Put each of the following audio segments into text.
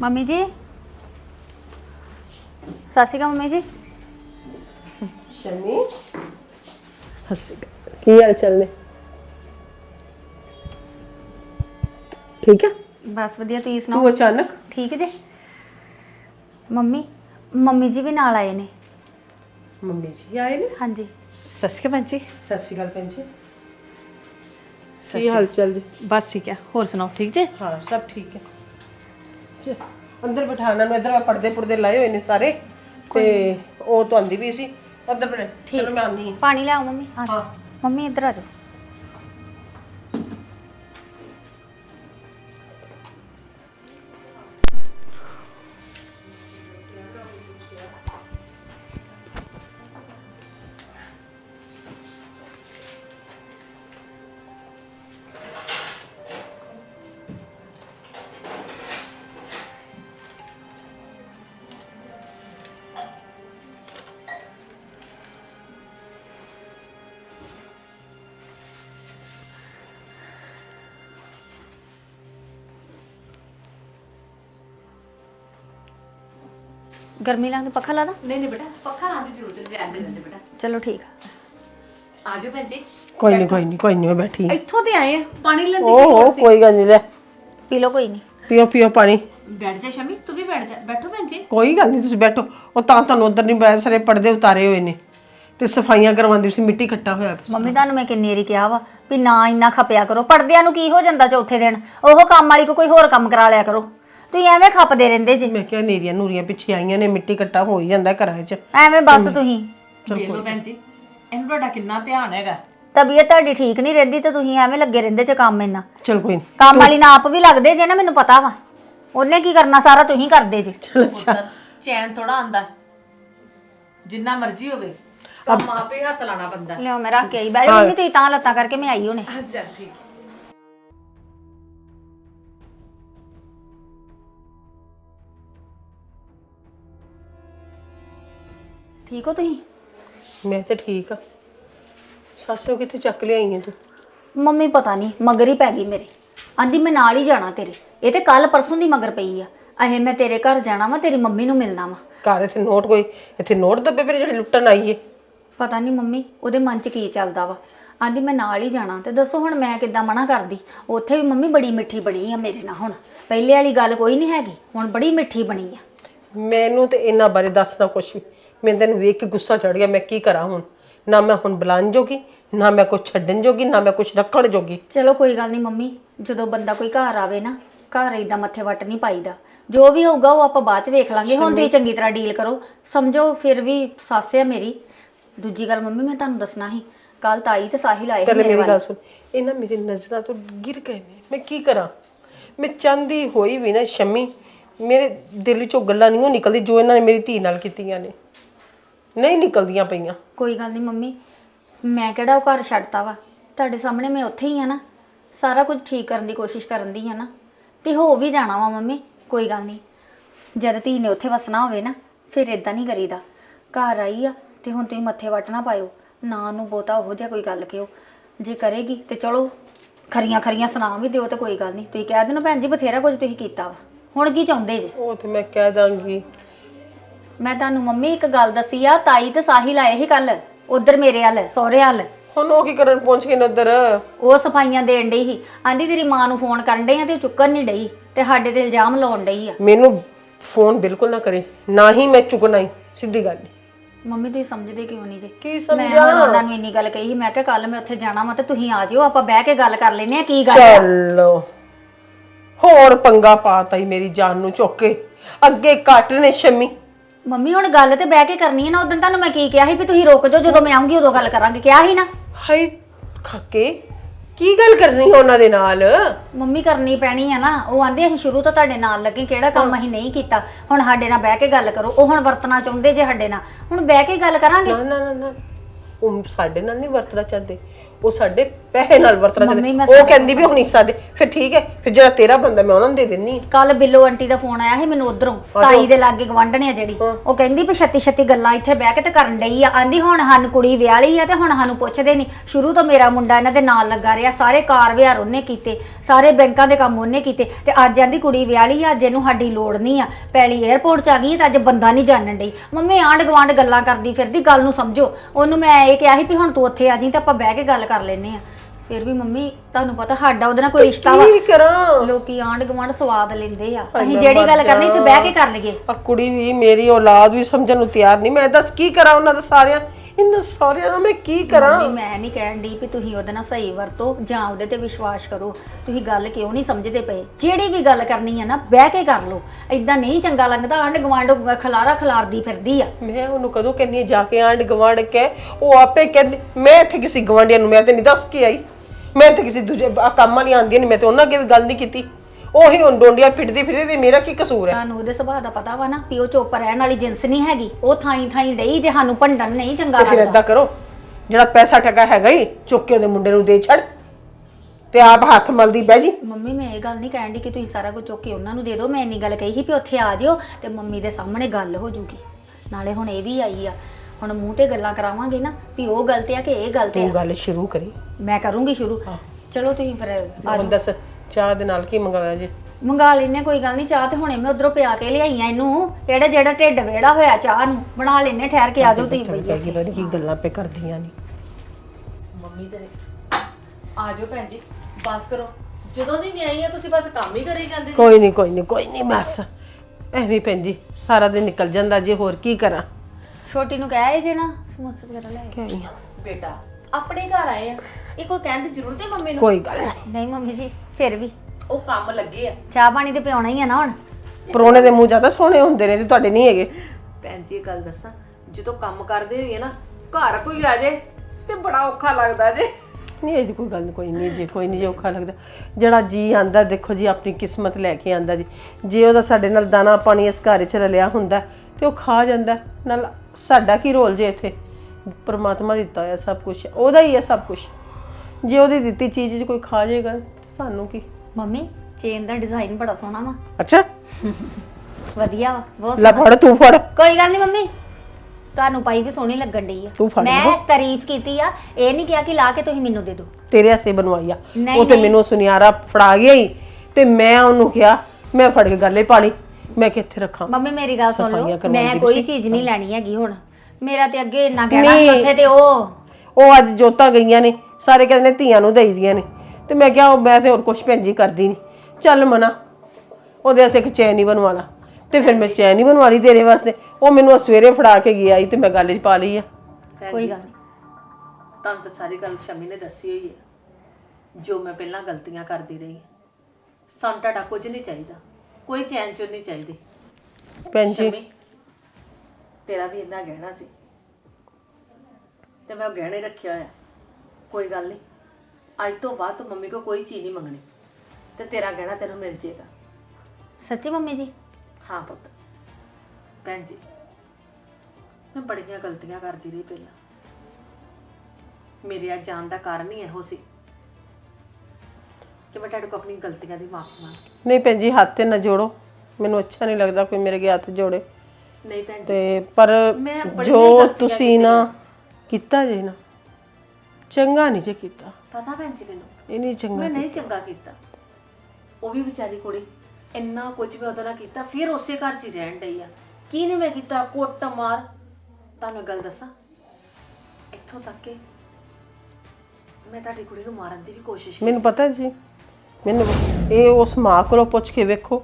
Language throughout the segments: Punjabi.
ਮੰਮੀ ਜੀ। ਸਤਿ ਸ਼੍ਰੀ ਅਕਾਲ ਮੰਮੀ ਜੀ। ਸ਼ਮੀ। ਹੱਸੀ ਕੀ ਹਾਲ ਚਾਲ ਨੇ? ਠੀਕ ਹੈ ਬਸ ਵਧੀਆ ਤੁਸੀਂ ਤੂੰ ਸੁਣਾਓ ਅਚਾਨਕ? ਠੀਕ ਜੇ। ਮੰਮੀ ਮੰਮੀ ਜੀ ਵੀ ਨਾਲ ਆਏ ਨੇ। ਮੰਮੀ ਜੀ ਆਏ ਨੇ? ਹਾਂਜੀ। ਸਤਿ ਸ਼੍ਰੀ ਅਕਾਲ ਜੀ। ਸਤਿ ਸ਼੍ਰੀ ਅਕਾਲ ਭੈਣ ਜੀ। ਸਤਿ ਕੀ ਸ਼੍ਰੀ ਹਾਲ ਚਾਲ ਜੀ? ਬਸ ਠੀਕ ਹੈ ਹੋਰ ਸੁਣਾਓ ਠੀਕ ਜੇ? ਹਾਂ ਸਭ ਠੀਕ ਹੈ। ਚ। ਅੰਦਰ ਬਿਠਾਣਾ ਨੂੰ ਇਧਰ ਮੈਂ ਪਰਦੇ ਪੁਰਦੇ ਲਾਏ ਹੋਏ ਨੇ ਸਾਰੇ ਤੇ ਉਹ ਤਾਂ ਆਂਦੀ ਵੀ ਸੀ ਅੰਦਰ ਬਣੇ ਚਲੋ ਮੈਂ ਆਨੀ ਪਾਣੀ ਲਿਆਓ ਮੰਮੀ। ਆ ਜਾਓ। ਮੰਮੀ ਇੱਧਰ ਆ ਜਾਓ। ਗਰਮੀ ਲੱਗਦੀ ਪੱਖਾ ਲਾ ਦਾਂ? ਨਹੀਂ ਨਹੀਂ ਬੇਟਾ ਪੱਖਾ ਲਾਉਣ ਦੀ ਜ਼ਰੂਰਤ ਨਹੀਂ ਰਹਿੰਦੇ ਰਹਿੰਦੇ ਬੇਟਾ। ਚਲੋ ਠੀਕ ਆ। ਆ ਜਾਓ ਭੈਣ ਜੀ। ਕੋਈ ਨਹੀਂ ਕੋਈ ਨਹੀਂ ਕੋਈ ਨਹੀਂ ਮੈਂ ਬੈਠੀ ਹਾਂ। ਇੱਥੋਂ ਤੇ ਆਏ ਆ ਪਾਣੀ ਲੈਣ ਦੀ ਕੀ ਲੋੜ ਸੀ ਕੋਈ ਗੱਲ ਨਹੀਂ ਲੈ। ਪੀ ਲਓ ਕੋਈ ਨਹੀਂ ਪੀਓ ਪੀਓ ਪਾਣੀ। ਬੈਠ ਜਾ ਸ਼ਮੀ ਤੂੰ ਵੀ ਬੈਠ ਜਾ ਬੈਠੋ ਭੈਣ ਜੀ। ਕੋਈ ਗੱਲ ਨਹੀਂ ਤੁਸੀਂ ਬੈਠੋ। ਉਹ ਤਾਂ ਤੁਹਾਨੂੰ ਉਧਰ ਨਹੀਂ ਬੈ ਸਾਰੇ ਪਰਦੇ ਉਤਾਰੇ ਹੋਏ ਨੇ। ਤੇ ਸਫਾਈਆਂ ਕਰਵਾਉਂਦੀ ਸੀ ਮਿੱਟੀ ਇਕੱਠਾ ਹੋਇਆ ਪਿਆ ਸੀ। ਮੰਮੀ ਤੁਹਾਨੂੰ ਮੈਂ ਕਿੰਨੀ ਵਾਰੀ ਕਿਹਾ ਵਾ ਵੀ ਨਾ ਇੰਨਾ ਖਪਿਆ ਕਰੋ। ਪੜਦਿਆਂ ਨੂੰ ਕੀ ਹੋ ਜਾਂਦਾ ਚੌਥੇ ਦਿਨ? ਉਹ ਕੰਮ ਵਾਲੀ ਕੋ ਕੋਈ ਹੋਰ ਕੰਮ ਕਰਾ ਲਿਆ ਕਰੋ। ਤੁਸੀਂ ਐਵੇਂ ਖਪਦੇ ਰਹਿੰਦੇ ਜੀ। ਮੈਂ ਕਿਹਾ ਨੇਰੀਆਂ ਨੂਰੀਆਂ ਪਿੱਛੇ ਆਈਆਂ ਨੇ ਮਿੱਟੀ ਇਕੱਠਾ ਹੋ ਹੀ ਜਾਂਦਾ ਘਰਾਂ 'ਚ। ਐਵੇਂ ਬਸ ਤੁਸੀਂ। ਲਓ ਭੈਣ ਜੀ ਇਹਨੂੰ ਤੁਹਾਡਾ ਕਿੰਨਾ ਧਿਆਨ ਹੈਗਾ। ਤਬੀਅਤ ਤੁਹਾਡੀ ਠੀਕ ਨਹੀਂ ਰਹਿੰਦੀ ਤੇ ਤੁਸੀਂ ਐਵੇਂ ਲੱਗੇ ਰਹਿੰਦੇ ਜੇ ਕੰਮ ਇੰਨਾ। ਚਲ ਕੋਈ ਨਹੀਂ। ਕੰਮ ਵਾਲੀ ਨਾ ਆਪ ਵੀ ਲੱਗਦੇ ਜੇ ਨਾ ਮੈਨੂੰ ਪਤਾ ਵਾ। ਉਹਨੇ ਕੀ ਕਰਨਾ ਸਾਰਾ ਤੁਸੀਂ ਕਰਦੇ ਜੇ। ਚਲ ਅੱਛਾ। ਪੁੱਤਰ, ਚੈਨ ਥੋੜਾ ਆਂਦਾ ਜਿੰਨਾ ਮਰਜ਼ੀ ਹੋਵੇ ਕੰਮ ਆਪੇ ਹੱਥ ਲਾਣਾ ਬੰਦਾ ਲਿਓ ਮੈਂ ਰੱਖ ਕੇ ਆਈ। ਬਾਈ ਮੰਮੀ ਤੁਸੀਂ ਤਾਂ ਲੱਤਾਂ ਕਰਕੇ ਮੈਂ ਆਈ ਹੁਣੇ। ਚੱਲ ਠੀਕ। ਠੀਕ ਹੋ ਤੁਸੀਂ? ਮੈਂ ਤੇ ਠੀਕ ਆ। ਸੱਸ ਨੂੰ ਕਿੱਥੇ ਚੱਕ ਲਿਆਈ ਹੈ ਤੂੰ? ਮੰਮੀ ਪਤਾ ਨਹੀਂ ਮਗਰ ਹੀ ਪੈ ਗਈ ਮੇਰੇ। ਆਂਦੀ ਮੈਂ ਨਾਲ ਹੀ ਜਾਣਾ ਤੇਰੇ। ਇਹ ਤੇ ਕੱਲ ਪਰਸੋਂ ਦੀ ਮਗਰ ਪਈ ਆ। ਅਹੇ ਮੈਂ ਤੇਰੇ ਘਰ ਜਾਣਾ ਵਾ ਤੇਰੀ ਮੰਮੀ ਨੂੰ ਮਿਲਣਾ ਵਾ। ਘਰ ਇੱਥੇ ਨੋਟ ਕੋਈ ਇੱਥੇ ਨੋਟ ਦੱਬੇ ਪਏ ਜਿਹੜੇ ਲੁੱਟਣ ਆਈ ਏ। ਪਤਾ ਨਹੀਂ ਮੰਮੀ ਉਹਦੇ ਮਨ 'ਚ ਕੀ ਚੱਲਦਾ ਵਾ। ਆਂਦੀ ਮੈਂ ਨਾਲ ਹੀ ਜਾਣਾ ਤੇ ਦੱਸੋ ਹੁਣ ਮੈਂ ਕਿੱਦਾਂ ਮਨਾ ਕਰਦੀ? ਉੱਥੇ ਵੀ ਮੰਮੀ ਬੜੀ ਮਿੱਠੀ ਬਣੀ ਆ ਮੇਰੇ ਨਾਲ ਹੁਣ। ਪਹਿਲੇ ਵਾਲੀ ਗੱਲ ਕੋਈ ਨਹੀਂ ਹੈਗੀ ਹੁਣ ਬੜੀ ਮਿੱਠੀ ਬਣੀ ਆ। ਮੈਨੂੰ ਤੇ ਇਹਨਾਂ ਬਾਰੇ ਦੱਸਣਾ ਕੁਛ ਵੀ। ਮੈਨੂੰ ਤੈਨੂੰ ਵੇਖ ਕੇ ਗੁੱਸਾ ਚੜ ਗਿਆ ਮੈਂ ਕੀ ਕਰਾਂ ਹੁਣ? ਨਾ ਮੈਂ ਹੁਣ ਬੁਲਾਉਣ ਜੋਗੀ ਨਾ ਮੈਂ ਕੁਛ ਛੱਡਣ ਜੋਗੀ ਨਾ ਮੈਂ ਕੁਛ ਰੱਖਣ ਜੋਗੀ। ਚਲੋ ਕੋਈ ਗੱਲ ਨਹੀਂ ਮੰਮੀ ਜਦੋਂ ਬੰਦਾ ਕੋਈ ਘਰ ਆਵੇ ਨਾ ਘਰ ਇਦਾਂ ਮੱਥੇ ਵੱਟ ਨਹੀਂ ਪਾਈਦਾ। ਜੋ ਵੀ ਹੋਊਗਾ ਉਹ ਆਪਾਂ ਬਾਅਦ ਚ ਵੇਖ ਲਾਂਗੇ ਹੁਣ ਤੁਸੀਂ ਚੰਗੀ ਤਰ੍ਹਾਂ ਡੀਲ ਕਰੋ। ਸਮਝੋ ਫਿਰ ਵੀ ਸੱਸ ਆ ਮੇਰੀ। ਦੂਜੀ ਗੱਲ ਮੰਮੀ ਮੈਂ ਤੁਹਾਨੂੰ ਦੱਸਣਾ ਸੀ ਕੱਲ ਤਾਈ ਤੇ ਸਾਹਿਲ ਆਏ ਸੀ ਪਹਿਲੇ ਮੇਰੇ ਮੇਰੀ ਵੱਲ। ਗੱਲ ਸੁਣ ਇਹਨਾਂ ਮੇਰੀ ਨਜ਼ਰਾਂ ਤੋਂ ਗਿਰ ਗਏ ਨੇ। ਮੈਂ ਕੀ ਕਰਾਂ? ਮੈਂ ਚਾਹੁੰਦੀ ਹੋਈ ਵੀ ਨਾ ਸ਼ਮੀ ਮੇਰੇ ਦਿਲ ਵਿੱਚੋਂ ਗੱਲਾਂ ਨਹੀਂ ਉਹ ਨਿਕਲਦੀ ਜੋ ਇਹਨਾਂ ਨੇ ਮੇਰੀ ਧੀ ਨਾਲ ਕੀਤੀਆਂ ਨੇ। ਨਹੀਂ ਨਿਕਲਦੀਆਂ ਪਈਆਂ। ਕੋਈ ਗੱਲ ਨਹੀਂ ਮੰਮੀ, ਮੈਂ ਕਿਹੜਾ ਉਹ ਘਰ ਛੱਡਤਾ ਵਾ? ਤੁਹਾਡੇ ਸਾਹਮਣੇ ਮੈਂ ਉੱਥੇ ਹੀ ਆ ਨਾ। ਸਾਰਾ ਕੁਝ ਠੀਕ ਕਰਨ ਦੀ ਕੋਸ਼ਿਸ਼ ਕਰਨ ਦੀ ਆ ਨਾ। ਤੇ ਹੋ ਵੀ ਜਾਣਾ ਵਾ ਮੰਮੀ, ਕੋਈ ਗੱਲ ਨਹੀਂ ਜਦ ਧੀ ਨੇ ਉੱਥੇ ਵਸਣਾ ਹੋਵੇ ਨਾ, ਫਿਰ ਇਦਾਂ ਨਹੀਂ ਕਰੀਦਾ। ਘਰ ਆਈ ਆ ਤੇ ਹੁਣ ਤੁਸੀਂ ਮੱਥੇ ਵੱਟ ਨਾ ਪਾਇਓ। ਨਾ ਨੂੰ ਬਹੁਤਾ ਉਹੋ ਜਿਹਾ ਕੋਈ ਗੱਲ ਕਿਓ ਜੇ ਕਰੇਗੀ ਤੇ ਚਲੋ ਖਰੀਆਂ ਖਰੀਆਂ ਸੁਣਾ ਵੀ ਦਿਓ ਤੇ ਕੋਈ ਗੱਲ ਨਹੀਂ ਤੁਸੀਂ ਕਹਿ ਦਿਓ ਨਾ ਭੈਣ ਜੀ, ਬਥੇਰਾ ਕੁਝ ਤੁਸੀਂ ਕੀਤਾ ਵਾ। ਹੁਣ ਕੀ ਚਾਹੁੰਦੇ ਜੇ? ਉਹ ਤੇ ਮੈਂ ਕਹਿ ਦਾਂਗੀ। ਮੈਂ ਤੁਹਾਨੂੰ ਮੰਮੀ ਇੱਕ ਗੱਲ ਦੱਸੀ ਆ ਤਾਈ ਤੇ ਸਾਹਿਲ ਆਏ ਸੀ ਕੱਲ ਉਧਰ ਮੇਰੇ ਵੱਲ ਸਹੁਰੇ ਵੱਲ। ਹੁਣ ਉਹ ਕੀ ਕਰਨ ਪਹੁੰਚ ਗਏ ਨੇ ਉੱਧਰ? ਉਹ ਸਫਾਈਆਂ ਦੇਣ ਡਈ ਸੀ। ਆਂਦੀ ਤੇਰੀ ਮਾਂ ਨੂੰ ਫੋਨ ਕਰਨ ਡਈ ਆ ਤੇ ਉਹ ਚੁੱਕਣ ਨਹੀਂ ਡਈ ਤੇ ਸਾਡੇ ਤੇ ਇਲਜ਼ਾਮ ਲਾਉਣ ਡਈ ਆ। ਮੈਨੂੰ ਫੋਨ ਬਿਲਕੁਲ ਨਾ ਕਰੇ ਨਾ ਹੀ ਮੈਂ ਚੁੱਕਣਾ ਹੀ ਸਿੱਧੀ ਗੱਲ। ਮੰਮੀ ਤੁਸੀਂ ਸਮਝਦੇ ਕਿਉਂ ਨਹੀਂ ਜੇ? ਕੀ ਮੈਂ ਸਮਝਾਂ? ਹੁਣ ਉਹਨਾਂ ਨੂੰ ਇੰਨੀ ਗੱਲ ਕਹੀ ਸੀ ਮੈਂ ਕਿਹਾ ਕੱਲ ਮੈਂ ਉੱਥੇ ਜਾਣਾ ਵਾ ਤੇ ਤੁਸੀਂ ਆ ਜਿਓ ਆਪਾਂ ਬਹਿ ਕੇ ਗੱਲ ਕਰ ਲੈਨੇ ਆ ਕੀ ਗੱਲ ਆ? ਚਲੋ। ਹੋਰ ਪੰਗਾ ਪਾਤਾ ਹੀ ਮੇਰੀ ਜਾਨ ਨੂੰ ਚੁੱਕ ਕੇ। ਅੱਗੇ ਕੱਟ ਨੇ ਸ਼ਮੀ। ਮੰਮੀ ਹੁਣ ਗੱਲ ਤੇ ਬਹਿ ਕੇ ਕਰਨੀ ਹੈ ਨਾ ਉਦੋਂ ਤੁਹਾਨੂੰ ਮੈਂ ਕੀ ਕਿਹਾ ਸੀ ਵੀ ਤੁਸੀਂ ਰੁਕ ਜਾਓ ਜਦੋਂ ਮੈਂ ਆਉਂਗੀ ਉਦੋਂ ਗੱਲ ਕਰਾਂਗੇ। ਕਿਹਾ ਸੀ ਨਾ? ਹਾਏ ਖਾਕੇ ਕੀ ਗੱਲ ਕਰਨੀ ਹੈ ਉਹਨਾਂ ਦੇ ਨਾਲ? ਮੰਮੀ ਕਰਨੀ ਪੈਣੀ ਆ ਨਾ। ਉਹ ਆਂਦੇ ਅਸੀਂ ਸ਼ੁਰੂ ਤੋਂ ਤੁਹਾਡੇ ਨਾਲ ਲੱਗੇ ਕਿਹੜਾ ਕੰਮ ਅਸੀਂ ਨਹੀਂ ਕੀਤਾ। ਹੁਣ ਸਾਡੇ ਨਾਲ ਬਹਿ ਕੇ ਗੱਲ ਕਰੋ। ਉਹ ਹੁਣ ਵਰਤਣਾ ਚਾਹੁੰਦੇ ਜੇ ਸਾਡੇ ਨਾਲ। ਹੁਣ ਬਹਿ ਕੇ ਗੱਲ ਕਰਾਂਗੇ। ਨਾ ਨਾ ਨਾ ਨਾ। ਉਹ ਸਾਡੇ ਨਾਲ ਨਹੀਂ ਵਰਤਣਾ ਚਾਹਦੇ। ਉਹ ਸਾਡੇ ਪੈਸੇ ਨਾਲ ਵਰਤਣਾ ਮੰਮੀ, ਚਾਹੁੰਦੇ ਮੈਂ ਉਹ ਕਹਿੰਦੀ ਵੀ ਹੁਣ ਹਿੱਸਾ ਦੇ। ਫਿਰ ਠੀਕ ਹੈ ਫਿਰ ਜਿਹੜਾ ਤੇਰਾ ਬੰਦਾ ਮੈਂ ਉਹਨਾਂ ਨੂੰ ਦੇ ਦਿੰਨੀ ਕੱਲ ਬਿੱਲੋ ਆਂਟੀ ਦਾ ਫੋਨ ਆਇਆ ਸੀ ਮੈਨੂੰ ਉਧਰੋਂ ਤਾਈ ਦੇ ਲਾਗੇ ਗਵੰਡਣੇ ਆ ਜਿਹੜੀ। ਉਹ ਕਹਿੰਦੀ ਵੀ ਛੱਤੀ ਛੱਤੀ ਗੱਲਾਂ ਇੱਥੇ ਬਹਿ ਕੇ ਤੇ ਕਰਨ ਡਈ ਆ। ਆਂਦੀ ਹੁਣ ਸਾਨੂੰ ਕੁੜੀ ਵਿਆਹਲੀ ਆ ਤੇ ਹੁਣ ਸਾਨੂੰ ਪੁੱਛਦੇ ਨਹੀਂ ਸ਼ੁਰੂ ਤੋਂ ਮੇਰਾ ਮੁੰਡਾ ਇਹਨਾਂ ਦੇ ਨਾਲ ਲੱਗਾ ਰਿਹਾ। ਸਾਰੇ ਕਾਰ ਵਿਹਾਰ ਉਹਨੇ ਕੀਤੇ ਸਾਰੇ ਬੈਂਕਾਂ ਦੇ ਕੰਮ ਉਹਨੇ ਕੀਤੇ ਤੇ ਅੱਜ ਆਂਦੀ ਕੁੜੀ ਵਿਆਹਲੀ ਆ ਅੱਜ ਇਹਨੂੰ ਸਾਡੀ ਲੋੜ ਨਹੀਂ ਆ। ਪੈਲੀ 에ਅਰਪੋਰਟ ਚ ਆ ਗਈ ਹੈ ਤੇ ਅੱਜ ਬੰਦਾ ਨਹੀਂ ਜਾਣਨ ਡਈ। ਮੰਮੀ ਆਂਢ ਗਵਾਂਢ ਗੱਲਾਂ ਕਰਦੀ ਫਿਰਦੀ ਗੱਲ ਨੂੰ ਸਮਝੋ। ਉਹਨੂੰ ਮੈਂ ਇਹ ਕਿਹਾ ਸੀ ਵੀ ਹੁਣ ਤੂੰ ਉੱਥੇ ਆ ਜੀ ਤਾਂ ਆਪਾਂ ਬਹਿ ਕੇ ਗੱਲ ਕਰ ਲੈਨੇ ਆ। ਫਿਰ ਵੀ ਮੰਮੀ ਤੁਹਾਨੂੰ ਪਤਾ ਸਾਡਾ ਉਹਦੇ ਨਾਲ ਕੋਈ ਰਿਸ਼ਤਾ ਵਾ। ਕੀ ਕਰਾਂ? ਲੋਕੀ ਆਂਢ ਗੁਆਂਢ ਸਵਾਦ ਲੈਂਦੇ ਆ। ਅਸੀਂ ਜਿਹੜੀ ਗੱਲ ਕਰਨੀ ਇੱਥੇ ਬਹਿ ਕੇ ਕਰ ਲਈਏ। ਆ ਕੁੜੀ ਵੀ ਮੇਰੀ ਔਲਾਦ ਵੀ ਸਮਝਣ ਨੂੰ ਤਿਆਰ ਨਹੀਂ। ਮੈਂ ਦੱਸ ਕੀ ਕਰਾਂ ਉਹਨਾਂ ਦਾ ਸਾਰਿਆਂ? ਇਹਨਾਂ ਸਾਰਿਆਂ ਦਾ ਮੈਂ ਕੀ ਕਰਾਂ? ਮੰਮੀ ਮੈਂ ਨਹੀਂ ਕਹਿਣ ਦੀ ਵੀ ਤੁਸੀਂ ਉਹਦੇ ਨਾਲ ਸਹੀ ਵਰਤੋ ਜਾਂ ਉਹਦੇ ਤੇ ਵਿਸ਼ਵਾਸ ਕਰੋ। ਤੁਸੀਂ ਗੱਲ ਕਿਉਂ ਨਹੀਂ ਸਮਝਦੇ ਪਏ? ਜਿਹੜੀ ਵੀ ਗੱਲ ਕਰਨੀ ਹੈ ਨਾ ਬਹਿ ਕੇ ਕਰ ਲਓ। ਇਦਾਂ ਨਹੀਂ ਚੰਗਾ ਲੱਗਦਾ ਆਂਢ ਗੁਆਂਢ ਖਲਾਰਾ ਖਲਾਰਦੀ ਫਿਰਦੀ ਆ। ਮੈਂ ਉਹਨੂੰ ਕਦੋਂ ਕਹਿੰਨੀ ਜਾ ਕੇ ਆਂਡ ਗਵਾਂਡ ਕੇ ਉਹ ਆਪੇ ਕਹਿੰਦੀ ਮੈਂ ਇੱਥੇ ਕਿਸੇ ਗਵਾਂਢੀਆਂ ਨੂੰ ਮੈਂ ਤੇ ਨਹੀਂ ਦੱਸ ਕੇ ਆਈ। ਮੈਂ ਇੱਥੇ ਕਿਸੇ ਦੂਜੇ ਆ ਕੰਮ ਵਾਲੀ ਆਂਦੀ ਨਹੀਂ ਮੈਂ ਤੇ ਉਹਨਾਂ ਅੱਗੇ ਵੀ ਗੱਲ ਨਹੀਂ ਕੀਤੀ। ਉਹੀ ਹੁਣ ਡੋਂਡੀਆਂ ਫਿੱਟਦੀ ਫਿਰਦੀ ਤੇ ਮੇਰਾ ਕੀ ਕਸੂਰ ਹੈ? ਤੁਹਾਨੂੰ ਉਹਦੇ ਸੁਭਾਅ ਦਾ ਪਤਾ ਵਾ ਨਾ ਵੀ ਉਹ ਚੁੱਪ ਰਹਿਣ ਵਾਲੀ ਜਿੰਸ ਨਹੀਂ ਹੈਗੀ ਉਹ ਥਾਈ ਥਾਈ ਡਈ ਜੇ ਸਾਨੂੰ ਭੰਡਣ ਨਹੀਂ ਚੰਗਾ ਤੇ ਫਿਰ ਲੱਗਦਾ। ਏਦਾਂ ਕਰੋ ਜਿਹੜਾ ਪੈਸਾ ਟਕਾ ਹੈਗਾ ਹੀ ਚੁੱਕ ਕੇ ਉਹਦੇ ਮੁੰਡੇ ਨੂੰ ਦੇ ਛੱਡ ਤੇ ਆਪ ਹੱਥ ਮਲਦੀ ਬਹਿ ਜੀ। ਮੰਮੀ ਮੈਂ ਇਹ ਗੱਲ ਨਹੀਂ ਕਹਿਣ ਦੀ ਕਿ ਤੁਸੀਂ ਸਾਰਾ ਕੁਝ ਚੁੱਕ ਕੇ ਉਹਨਾਂ ਨੂੰ ਦੇ ਦਿਓ ਮੈਂ ਇੰਨੀ ਗੱਲ ਕਹੀ ਸੀ ਵੀ ਉੱਥੇ ਆ ਜਿਓ ਤੇ ਮੰਮੀ ਦੇ ਸਾਹਮਣੇ ਗੱਲ ਹੋ ਜੂਗੀ। ਨਾਲੇ ਹੁਣ ਇਹ ਵੀ ਆਈ ਆ ਹੁਣ ਮੂੰਹ ਤੇ ਗੱਲਾਂ ਕਰਾਵਾਂਗੇ ਨਾ ਵੀ ਉਹ ਗਲਤ ਆ ਕਿ ਇਹ ਗਲਤ ਤੂੰ ਆ। ਗੱਲ ਸ਼ੁਰੂ ਕਰੀ। ਮੈਂ ਕਰੂੰਗੀ ਸ਼ੁਰੂ। ਚਲੋ ਤੁਸੀਂ ਫਿਰ ਆ ਹੁਣ ਦੱਸ ਚਾਹ ਦੇ ਨਾਲ ਕੀ ਮੰਗਾਇਆ ਜੀ? ਮੰਗਾ ਲੈਨੇ ਕੋਈ ਗੱਲ ਨਹੀਂ ਚਾਹ ਤੇ ਹੁਣੇ ਮੈਂ ਉਧਰੋਂ ਪਿਆ ਕੇ ਲਿਆਈਆਂ ਇਹਨੂੰ। ਜਿਹੜਾ ਜਿਹੜਾ ਢਿੱਡ ਵੇੜਾ ਹੋਇਆ ਚਾਹ ਨੂੰ ਬਣਾ ਲੈਨੇ ਠਹਿਰ ਕੇ ਆ ਜਾਓ ਤੁਸੀਂ ਕੀ ਭਈਆ ਪਤਾ ਨੀ ਕੀ ਗੱਲਾਂ ਪੇ ਕਰਦੀਆਂ ਨਹੀਂ ਮੰਮੀ ਤੇਰੇ ਆ ਜਾਓ ਭੈਣ ਜੀ ਬਸ ਕਰੋ। ਜਦੋਂ ਦੀ ਮੈਂ ਆਈ ਆ ਤੁਸੀਂ ਬਸ ਕੰਮ ਹੀ ਕਰੀ ਜਾਂਦੇ ਜੀ। ਕੋਈ ਨਹੀਂ ਕੋਈ ਨਹੀਂ ਕੋਈ ਨਹੀਂ ਬਸ। ਐਵੇਂ ਭੈਣ ਜੀ ਸਾਰਾ ਦਿਨ ਨਿਕਲ ਜਾਂਦਾ ਜੇ ਹੋਰ ਕੀ ਕਰਾਂ? ਛੋਟੀ ਨੂੰ ਕਹਿ ਜੇ ਨਾ ਸਮੋਸੇ ਵਗੈਰਾ ਲੈ ਆਇਓ। ਕਿਆ। ਬੇਟਾ ਆਪਣੇ ਘਰ ਆਏ ਆ। ਇਹ ਕੋਈ ਕਹਿਣ ਦੀ ਜ਼ਰੂਰਤ ਹੈ ਮੰਮੀ ਨੂੰ? ਕੋਈ ਗੱਲ ਨਹੀਂ। ਨਹੀਂ ਮੰਮੀ ਜੀ ਫਿਰ ਵੀ। ਉਹ ਕੰਮ ਲੱਗੇ ਆ। ਚਾਹ ਪਾਣੀ ਤੇ ਪਿਉਣਾ ਹੀ ਆ ਨਾ ਹੁਣ। ਪਰੋਣੇ ਦੇ ਮੂੰਹ ਜ਼ਿਆਦਾ ਸੋਹਣੇ ਹੁੰਦੇ ਨੇ ਤੇ ਤੁਹਾਡੇ ਨਹੀਂ ਹੈਗੇ। ਭੈਣ ਜੀ ਇਹ ਗੱਲ ਦੱਸਾਂ ਜਦੋਂ ਕੰਮ ਕਰਦੇ ਹੋਈਏ ਨਾ ਘਰ ਕੋਈ ਆ ਜੇ ਤੇ ਬੜਾ ਔਖਾ ਲੱਗਦਾ ਜੇ। ਨਹੀਂ ਇਹ ਕੋਈ ਗੱਲ ਕੋਈ ਨਹੀਂ ਜੇ ਕੋਈ ਨਹੀਂ ਜੇ ਔਖਾ ਲੱਗਦਾ। ਜਿਹੜਾ ਜੀ ਆਂਦਾ ਦੇਖੋ ਜੀ ਆਪਣੀ ਕਿਸਮਤ ਲੈ ਕੇ ਆਂਦਾ ਜੀ। ਜੇ ਉਹਦਾ ਸਾਡੇ ਨਾਲ ਦਾਣਾ ਪਾਣੀ ਇਸ ਘਰ 'ਚ ਰਲਿਆ ਹੁੰਦਾ ਤੇ ਉਹ ਖਾ ਜਾਂਦਾ ਨਾਲ ਸਾਡਾ ਕੀ ਰੋਲ ਜੇ ਇੱਥੇ? ਪਰਮਾਤਮਾ ਦਿੱਤਾ ਹੋਇਆ ਸਭ ਕੁਝ ਉਹਦਾ ਹੀ ਹੈ ਸਭ ਕੁਝ ਜੇ ਉਹਦੀ ਦਿੱਤੀ ਚੀਜ਼ 'ਚ ਕੋਈ ਖਾ ਜਾਏਗਾ ਸਾਨੂੰ ਕੀ? ਮੰਮੀ ਚੇਨ ਦਾ ਡਿਜ਼ਾਈਨ ਬੜਾ ਸੋਹਣਾ ਵਾ। ਅੱਛਾ। ਵਧੀਆ ਵਾ ਬਹੁਤ ਲੈ ਫੜ ਤੂੰ ਫੜ। ਕੋਈ ਗੱਲ ਨਹੀਂ ਮੰਮੀ ਤੁਹਾਨੂੰ ਪਾਈ ਵੀ ਸੋਹਣੀ ਲੱਗਣ ਡਈ ਆ। ਤੂੰ ਫੜ ਮੈਂ ਤਾਰੀਫ ਕੀਤੀ ਆ ਇਹ ਨਹੀਂ ਕਿਹਾ ਕਿ ਲਾ ਕੇ ਤੁਸੀਂ ਮੈਨੂੰ ਦੇ ਦਿਓ। ਤੇਰੇ ਹੱਸੇ ਬਣਵਾਈ ਆ। ਨਹੀਂ, ਉਹ ਤੇ ਮੈਨੂੰ ਸੁਨਿਆਰਾ ਫੜਾ ਗਿਆ ਹੀ ਤੇ ਮੈਂ ਉਹਨੂੰ ਕਿਹਾ ਮੈਂ ਫੜ ਕੇ ਗੱਲੇ ਪਾ ਲਈ। ਮੈਂ ਕਿੱਥੇ ਰੱਖਾਂ? ਮੰਮੀ ਮੇਰੀ ਗੱਲ ਸੁਣ ਸਫਾਈਆਂ ਲਓ ਕਰਵਾਉਂਦੀ ਮੈਂ ਕੋਈ। ਚੀਜ਼ ਨਹੀਂ ਲੈਣੀ ਹੈਗੀ ਹੁਣ। ਮੇਰਾ ਤੇ ਅੱਗੇ ਇੰਨਾ ਕਹਿਣਾ ਸੀ ਨਹੀਂ। ਉੱਥੇ ਤੇ ਉਹ। ਉਹ ਅੱਜ ਜੋਤਾਂ ਗਈਆਂ ਨੇ। ਸਾਰੇ ਕਹਿੰਦੇ ਨੇ ਧੀਆਂ ਨੂੰ ਦੇਈਦੀਆਂ ਨੇ। ਤੇ ਮੈਂ ਕਿਹਾ ਉਹ ਮੈਂ ਤੇ ਹੋਰ ਕੁਝ ਭੈਣ ਜੀ ਕਰਦੀ ਨਹੀਂ। ਚੱਲ ਮਨਾ। ਉਹਦੇ ਵਾਸਤੇ ਇੱਕ ਚੈਨ ਹੀ ਬਣਵਾ ਲਾ। ਤੇ ਫਿਰ ਮੈਂ ਚੈਨ ਹੀ ਬਣਵਾ ਲਈ ਤੇਰੇ ਵਾਸਤੇ। ਉਹ ਮੈਨੂੰ ਸਵੇਰੇ ਫੜਾ ਕੇ ਗਿਆ ਸੀ ਤੇ ਮੈਂ ਗੱਲ 'ਚ ਪਾ ਲਈ ਆ। ਕੋਈ ਗੱਲ ਨਹੀਂ ਤੁਹਾਨੂੰ ਤਾਂ ਸਾਰੀ ਗੱਲ ਸ਼ਮੀ ਨੇ ਦੱਸੀ ਹੋਈ ਹੈ। ਜੋ ਮੈਂ ਪਹਿਲਾਂ ਗਲਤੀਆਂ ਕਰਦੀ ਰਹੀ ਹਾਂ। ਸਾਨੂੰ ਤੁਹਾਡਾ ਕੁਝ ਨਹੀਂ ਚਾਹੀਦਾ। ਕੋਈ ਚੈਨ ਚੁਰ ਨਹੀਂ ਚਾਹੀਦੀ। ਭੈਣ ਜੀ। ਸ਼ਮੀ ਤੇਰਾ ਵੀ ਇੰਨਾ ਗਹਿਣਾ ਸੀ। ਤੇ ਮੈਂ ਉਹ ਗਹਿਣੇ ਰੱਖਿਆ ਹੋਇਆ ਕੋਈ ਗੱਲ ਨਹੀਂ। ਅੱਜ ਤੋਂ ਬਾਅਦ ਤੂੰ ਮੰਮੀ ਕੋ ਕੋਈ ਚੀਜ਼ ਨਹੀਂ ਮੰਗਣੀ। ਤੇ ਤੇਰਾ ਗਹਿਣਾ ਤੈਨੂੰ ਮਿਲ ਜੇਗਾ ਸੱਚੀ ਮੰਮੀ ਜੀ? ਹਾਂ ਪੁੱਤ। ਭੈਣ ਜੀ ਮੈਂ ਬੜੀਆਂ ਗਲਤੀਆਂ ਕਰਦੀ ਰਹੀ ਪਹਿਲਾਂ। ਮੇਰੇ ਆ ਜਾਣ ਦਾ ਕਾਰਨ ਹੀ ਇਹੋ ਸੀ। ਕਿ ਮੈਂ ਤੁਹਾਡੇ ਕੋਲ ਆਪਣੀ ਗਲਤੀਆਂ ਦੀ ਮਾਫੀ ਮੰਗ ਨਹੀਂ ਭੈਣ ਜੀ ਹੱਥ ਤੇ ਨਾ ਜੋੜੋ। ਮੈਨੂੰ ਅੱਛਾ ਨਹੀਂ ਲੱਗਦਾ ਕੋਈ ਮੇਰੇ ਅੱਗੇ ਹੱਥ ਜੋੜੇ। ਨਹੀਂ ਭੈਣ ਜੀ। ਤੇ ਪਰ ਮੈਂ ਬੜੀਆਂ ਜੋ ਗਲਤੀਆਂ ਤੁਸੀਂ ਨਾ ਕੀਤਾ ਜੇ ਨਾ ਚੰਗਾ ਨਹੀਂ ਜੇ ਕੀਤਾ। ਪਤਾ ਭੈਣ ਜੀ ਮੈਨੂੰ? ਇਹ ਨਹੀਂ ਚੰਗਾ ਮੈਂ ਨਹੀਂ ਚੰਗਾ ਕੀਤਾ। ਉਹ ਵੀ ਵਿਚਾਰੀ ਕੁੜੀ ਇੰਨਾ ਕੁਝ ਮੈਂ ਉਹਦਾ ਨਾਲ ਕੀਤਾ ਫਿਰ ਉਸੇ ਘਰ 'ਚ ਹੀ ਰਹਿਣ ਡਈ ਆ। ਕੀ ਨਹੀਂ ਮੈਂ ਕੀਤਾ? ਕੁੱਟ ਮਾਰ। ਤੁਹਾਨੂੰ ਗੱਲ ਦੱਸਾਂ ਇੱਥੋਂ ਤੱਕ ਕਿ ਮੈਂ ਤੁਹਾਡੀ ਕੁੜੀ ਨੂੰ ਮਾਰਨ ਦੀ ਵੀ ਕੋਸ਼ਿਸ਼ ਮੈਨੂੰ ਪਤਾ ਜੀ। ਮੈਨੂੰ ਇਹ ਉਸ ਮਾਂ ਕੋਲੋਂ ਪੁੱਛ ਕੇ ਵੇਖੋ,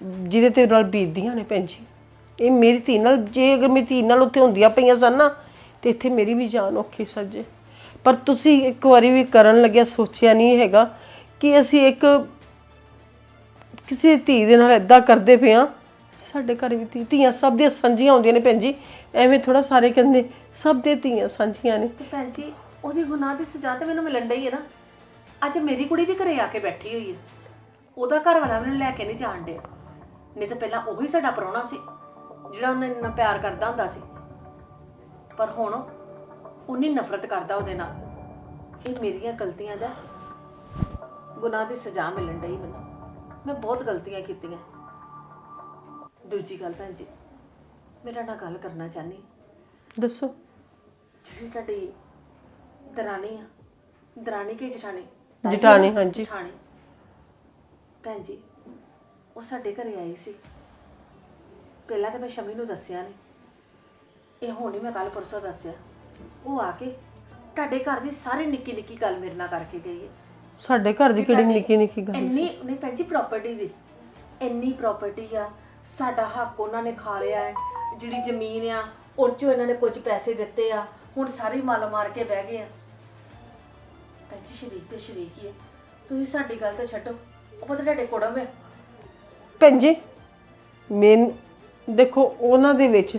ਜਿਹਦੇ ਤੇ ਨਾਲ ਬੀਤਦੀਆਂ ਨੇ ਭੈਣ ਜੀ। ਇਹ ਮੇਰੀ ਧੀ ਨਾਲ, ਜੇ ਅਗਰ ਮੇਰੀ ਧੀ ਨਾਲ ਉੱਥੇ ਹੁੰਦੀਆਂ ਪਈਆਂ ਸਨ ਨਾ, ਤੇ ਇੱਥੇ ਮੇਰੀ ਵੀ ਜਾਨ ਔਖੀ ਸੱਜੇ ਪਰ ਤੁਸੀਂ ਇੱਕ ਵਾਰੀ ਵੀ ਕਰਨ ਲੱਗਿਆ, ਸੋਚਿਆ ਨਹੀਂ ਹੈਗਾ ਕਿ ਅਸੀਂ ਇੱਕ ਕਿਸੇ ਧੀ ਦੇ ਨਾਲ ਇਦਾਂ ਕਰਦੇ ਪਏ ਆ ਸਾਡੇ ਘਰ ਵੀ ਧੀ ਧੀਆਂ ਸਭ ਦੀਆਂ ਸਾਂਝੀਆਂ ਹੁੰਦੀਆਂ ਨੇ ਭੈਣ ਜੀ। ਐਵੇਂ ਥੋੜਾ ਸਾਰੇ ਕਹਿੰਦੇ, ਸਭ ਦੇ ਧੀਆਂ ਸਾਂਝੀਆਂ ਨੇ। ਭੈਣ ਜੀ, ਉਹਦੀ ਗੁਨਾਹ ਦੀ ਸਜ਼ਾ ਤੇ ਮੈਨੂੰ ਮਿਲਣ ਡਈ ਹੈ ਨਾ। ਅੱਜ ਮੇਰੀ ਕੁੜੀ ਵੀ ਘਰੇ ਆ ਕੇ ਬੈਠੀ ਹੋਈ ਹੈ। ਉਹਦਾ ਘਰ ਵਾਲਾ ਮੈਨੂੰ ਲੈ ਕੇ ਨਹੀਂ ਜਾਣ ਡਿਆ। ਨਹੀਂ ਤਾਂ ਪਹਿਲਾਂ ਉਹੀ ਸਾਡਾ ਪ੍ਰਾਹੁਣਾ ਸੀ ਜਿਹੜਾ ਉਹਨੇ ਇੰਨਾ ਪਿਆਰ ਕਰਦਾ ਹੁੰਦਾ ਸੀ। ਪਰ ਹੁਣ ਉਹਨੀ ਨਫ਼ਰਤ ਕਰਦਾ ਉਹਦੇ ਨਾਲ। ਇਹ ਮੇਰੀਆਂ ਗਲਤੀਆਂ ਦਾ ਗੁਨਾਹ ਦੀ ਸਜ਼ਾ ਮਿਲਣ ਡਈ ਮੈਨੂੰ। ਮੈਂ ਬਹੁਤ ਗਲਤੀਆਂ ਕੀਤੀਆਂ। ਦੂਜੀ ਗੱਲ ਭੈਣ ਜੀ ਮੇਰਾ ਨਾਲ ਗੱਲ ਕਰਨਾ ਚਾਹਨੀ। ਦੱਸੋ। ਜਿਹੜੀ ਤੁਹਾਡੀ ਦਰਾਣੀ ਆ ਦਰਾਣੀ ਕੀ ਜਠਾਣੀ? ਜਠਾਣੀ, ਹਾਂਜੀ। ਜਠਾਣੀ। ਭੈਣ ਜੀ ਉਹ ਸਾਡੇ ਘਰੇ ਆਈ ਸੀ। ਪਹਿਲਾਂ ਤਾਂ ਮੈਂ ਸ਼ਮੀ ਨੂੰ ਦੱਸਿਆ ਨਹੀਂ ਇਹ ਹੁਣ ਮੈਂ ਕੱਲ ਪਰਸੋਂ ਦੱਸਿਆ। ਉਹ ਆ ਕੇ ਤੁਹਾਡੇ ਘਰ ਦੀ ਸਾਰੀ ਨਿੱਕੀ ਨਿੱਕੀ ਗੱਲ ਮੇਰੇ ਨਾਲ ਕਰਕੇ ਗਈ ਹੈ। ਸਾਡੇ ਘਰ ਦੀ ਕਿਹੜੀ ਨਿੱਕੀ ਨਿੱਕੀ ਗੱਲ ਇੰਨੀ ਨਹੀਂ ਭੈਣ ਜੀ ਪ੍ਰਾਪਰਟੀ ਦੀ। ਇੰਨੀ ਪ੍ਰਾਪਰਟੀ ਆ ਸਾਡਾ ਹੱਕ ਉਹਨਾਂ ਨੇ ਖਾ ਲਿਆ ਹੈ। ਜਿਹੜੀ ਜ਼ਮੀਨ ਆ ਉਹ ਚੋਂ ਇਹਨਾਂ ਨੇ ਕੁਝ ਪੈਸੇ ਦਿੱਤੇ ਆ। ਹੁਣ ਸਾਰੀ ਮੱਲ ਮਾਰ ਕੇ ਬਹਿ ਗਏ ਆ। ਜੀ ਸ਼ਰੀਕ ਤੇ ਸ਼ਰੀਕ ਹੀ ਹੈ ਤੁਸੀਂ ਸਾਡੀ ਗੱਲ ਤਾਂ ਛੱਡੋ। ਉਹ ਪਤਾ ਤੁਹਾਡੇ ਕੋੜਮ ਹੈ ਭੈਣ ਜੀ ਮੇਨ ਦੇਖੋ ਉਹਨਾਂ ਦੇ ਵਿੱਚ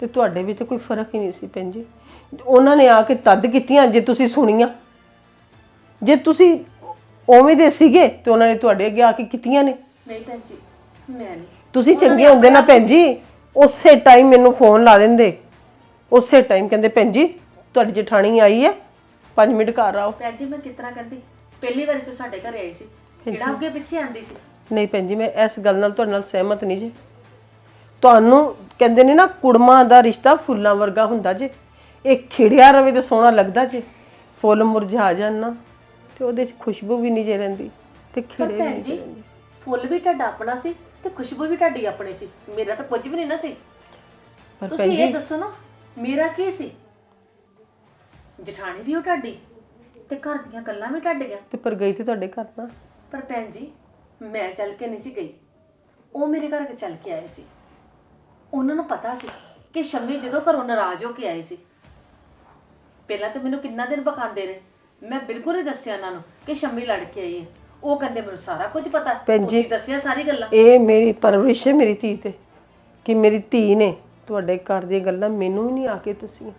ਤੇ ਤੁਹਾਡੇ ਵਿੱਚ ਕੋਈ ਫ਼ਰਕ ਹੀ ਨਹੀਂ ਸੀ ਭੈਣ ਜੀ। ਉਹਨਾਂ ਨੇ ਆ ਕੇ ਤਦ ਕੀਤੀਆਂ ਜੇ ਤੁਸੀਂ ਸੁਣੀਆਂ। ਜੇ ਤੁਸੀਂ ਉਵੇਂ ਦੇ ਸੀਗੇ ਤੇ ਉਹਨਾਂ ਨੇ ਤੁਹਾਡੇ ਅੱਗੇ ਆ ਕੇ ਕੀਤੀਆਂ ਨੇ। ਨਹੀਂ ਜੀ ਮੈਂ ਨਹੀਂ। ਤੁਸੀਂ ਚੰਗੇ ਹੁੰਦੇ ਨਾ ਭੈਣ ਜੀ ਉਸੇ ਟਾਈਮ ਮੈਨੂੰ ਫੋਨ ਲਾ ਦਿੰਦੇ। ਉਸੇ ਟਾਈਮ ਕਹਿੰਦੇ ਭੈਣ ਜੀ ਤੁਹਾਡੀ ਜਠਾਣੀ ਆਈ ਹੈ। 5 ਮਿੰਟ ਘਰ ਆਓ। ਭੈਣ ਜੀ ਮੈਂ ਕਿਤਨਾ ਕਹਿੰਦੀ ਪਹਿਲੀ ਵਾਰੀ ਤੋਂ ਸਾਡੇ ਘਰੇ ਆਈ ਸੀ ਕਿਹੜਾ ਅੱਗੇ ਪਿੱਛੇ ਆਂਦੀ ਸੀ? ਨਹੀਂ ਭੈਣ ਜੀ ਮੈਂ ਇਸ ਗੱਲ ਨਾਲ ਤੁਹਾਡੇ ਨਾਲ ਸਹਿਮਤ ਨਹੀਂ ਜੀ। ਤੁਹਾਨੂੰ ਕਹਿੰਦੇ ਨੇ ਨਾ ਕੁੜਮਾਂ ਦਾ ਰਿਸ਼ਤਾ ਫੁੱਲਾਂ ਵਰਗਾ ਹੁੰਦਾ ਜੇ। ਇਹ ਖਿੜਿਆ ਰਵੇ ਤੇ ਸੋਹਣਾ ਲੱਗਦਾ ਜੇ। ਫੁੱਲ ਮੁਰਝਾ ਜਾਣ ਨਾ ਤੇ ਉਹਦੇ 'ਚ ਖੁਸ਼ਬੂ ਵੀ ਨਹੀਂ ਜੇ ਰਹਿੰਦੀ ਤੇ ਪਰ ਖਿੜੇ ਵੀ ਭੈਣ ਨਹੀਂ ਜੇ ਜੀ ਰਹਿੰਦੇ। ਫੁੱਲ ਵੀ ਤੁਹਾਡਾ ਆਪਣਾ ਸੀ ਤੇ ਖੁਸ਼ਬੂ ਵੀ ਤੁਹਾਡੀ ਆਪਣੀ ਸੀ। ਮੇਰਾ ਤਾਂ ਕੁਝ ਵੀ ਨਹੀਂ ਨਾ ਸੀ। ਪਰ ਤੁਸੀਂ ਇਹ ਦੱਸੋ ਨਾ ਮੇਰਾ ਕੀ ਸੀ? ਜਠਾਣੀ ਵੀ ਉਹ ਤੁਹਾਡੀ ਤੇ ਘਰ ਦੀਆਂ ਗੱਲਾਂ ਵੀ ਤੁਹਾਡੀਆਂ ਤੇ ਪਰ ਗਈ ਤੇ ਤੁਹਾਡੇ ਘਰ ਨਾ। ਪਰ ਭੈਣ ਜੀ ਮੈਂ ਚੱਲ ਕੇ ਨਹੀਂ ਸੀ ਗਈ। ਉਹ ਮੇਰੇ ਘਰ ਕੇ ਚੱਲ ਕੇ ਆਏ ਸੀ। ਉਹਨਾਂ ਨੂੰ ਪਤਾ ਸੀ ਕਿ ਸ਼ੰਮੀ ਜਦੋਂ ਘਰੋਂ ਨਾਰਾਜ਼ ਹੋ ਕੇ ਆਏ ਸੀ। ਪਹਿਲਾਂ ਤਾਂ ਮੈਨੂੰ ਕਿੰਨਾ ਦਿਨ ਬਕਾਉਂਦੇ ਰਹੇ। ਮੈਂ ਬਿਲਕੁਲ ਨਹੀਂ ਦੱਸਿਆ ਉਹਨਾਂ ਨੂੰ ਕਿ ਸ਼ੰਮੀ ਲੜ ਕੇ ਆਈ ਹੈ। ਉਹ ਕਹਿੰਦੇ ਮੈਨੂੰ ਸਾਰਾ ਕੁਝ ਪਤਾ। ਭੈਣ ਜੀ, ਤੁਸੀਂ ਦੱਸਿਆ ਸਾਰੀ ਗੱਲਾਂ। ਇਹ ਮੇਰੀ ਪਰਵਰਿਸ਼ ਹੈ ਮੇਰੀ ਧੀ ਤੇ ਕਿ ਮੇਰੀ ਧੀ ਨੇ ਤੁਹਾਡੇ ਘਰ ਦੀਆਂ ਗੱਲਾਂ ਮੈਨੂੰ ਵੀ ਨਹੀਂ ਆ ਕੇ ਦੱਸੀਆਂ।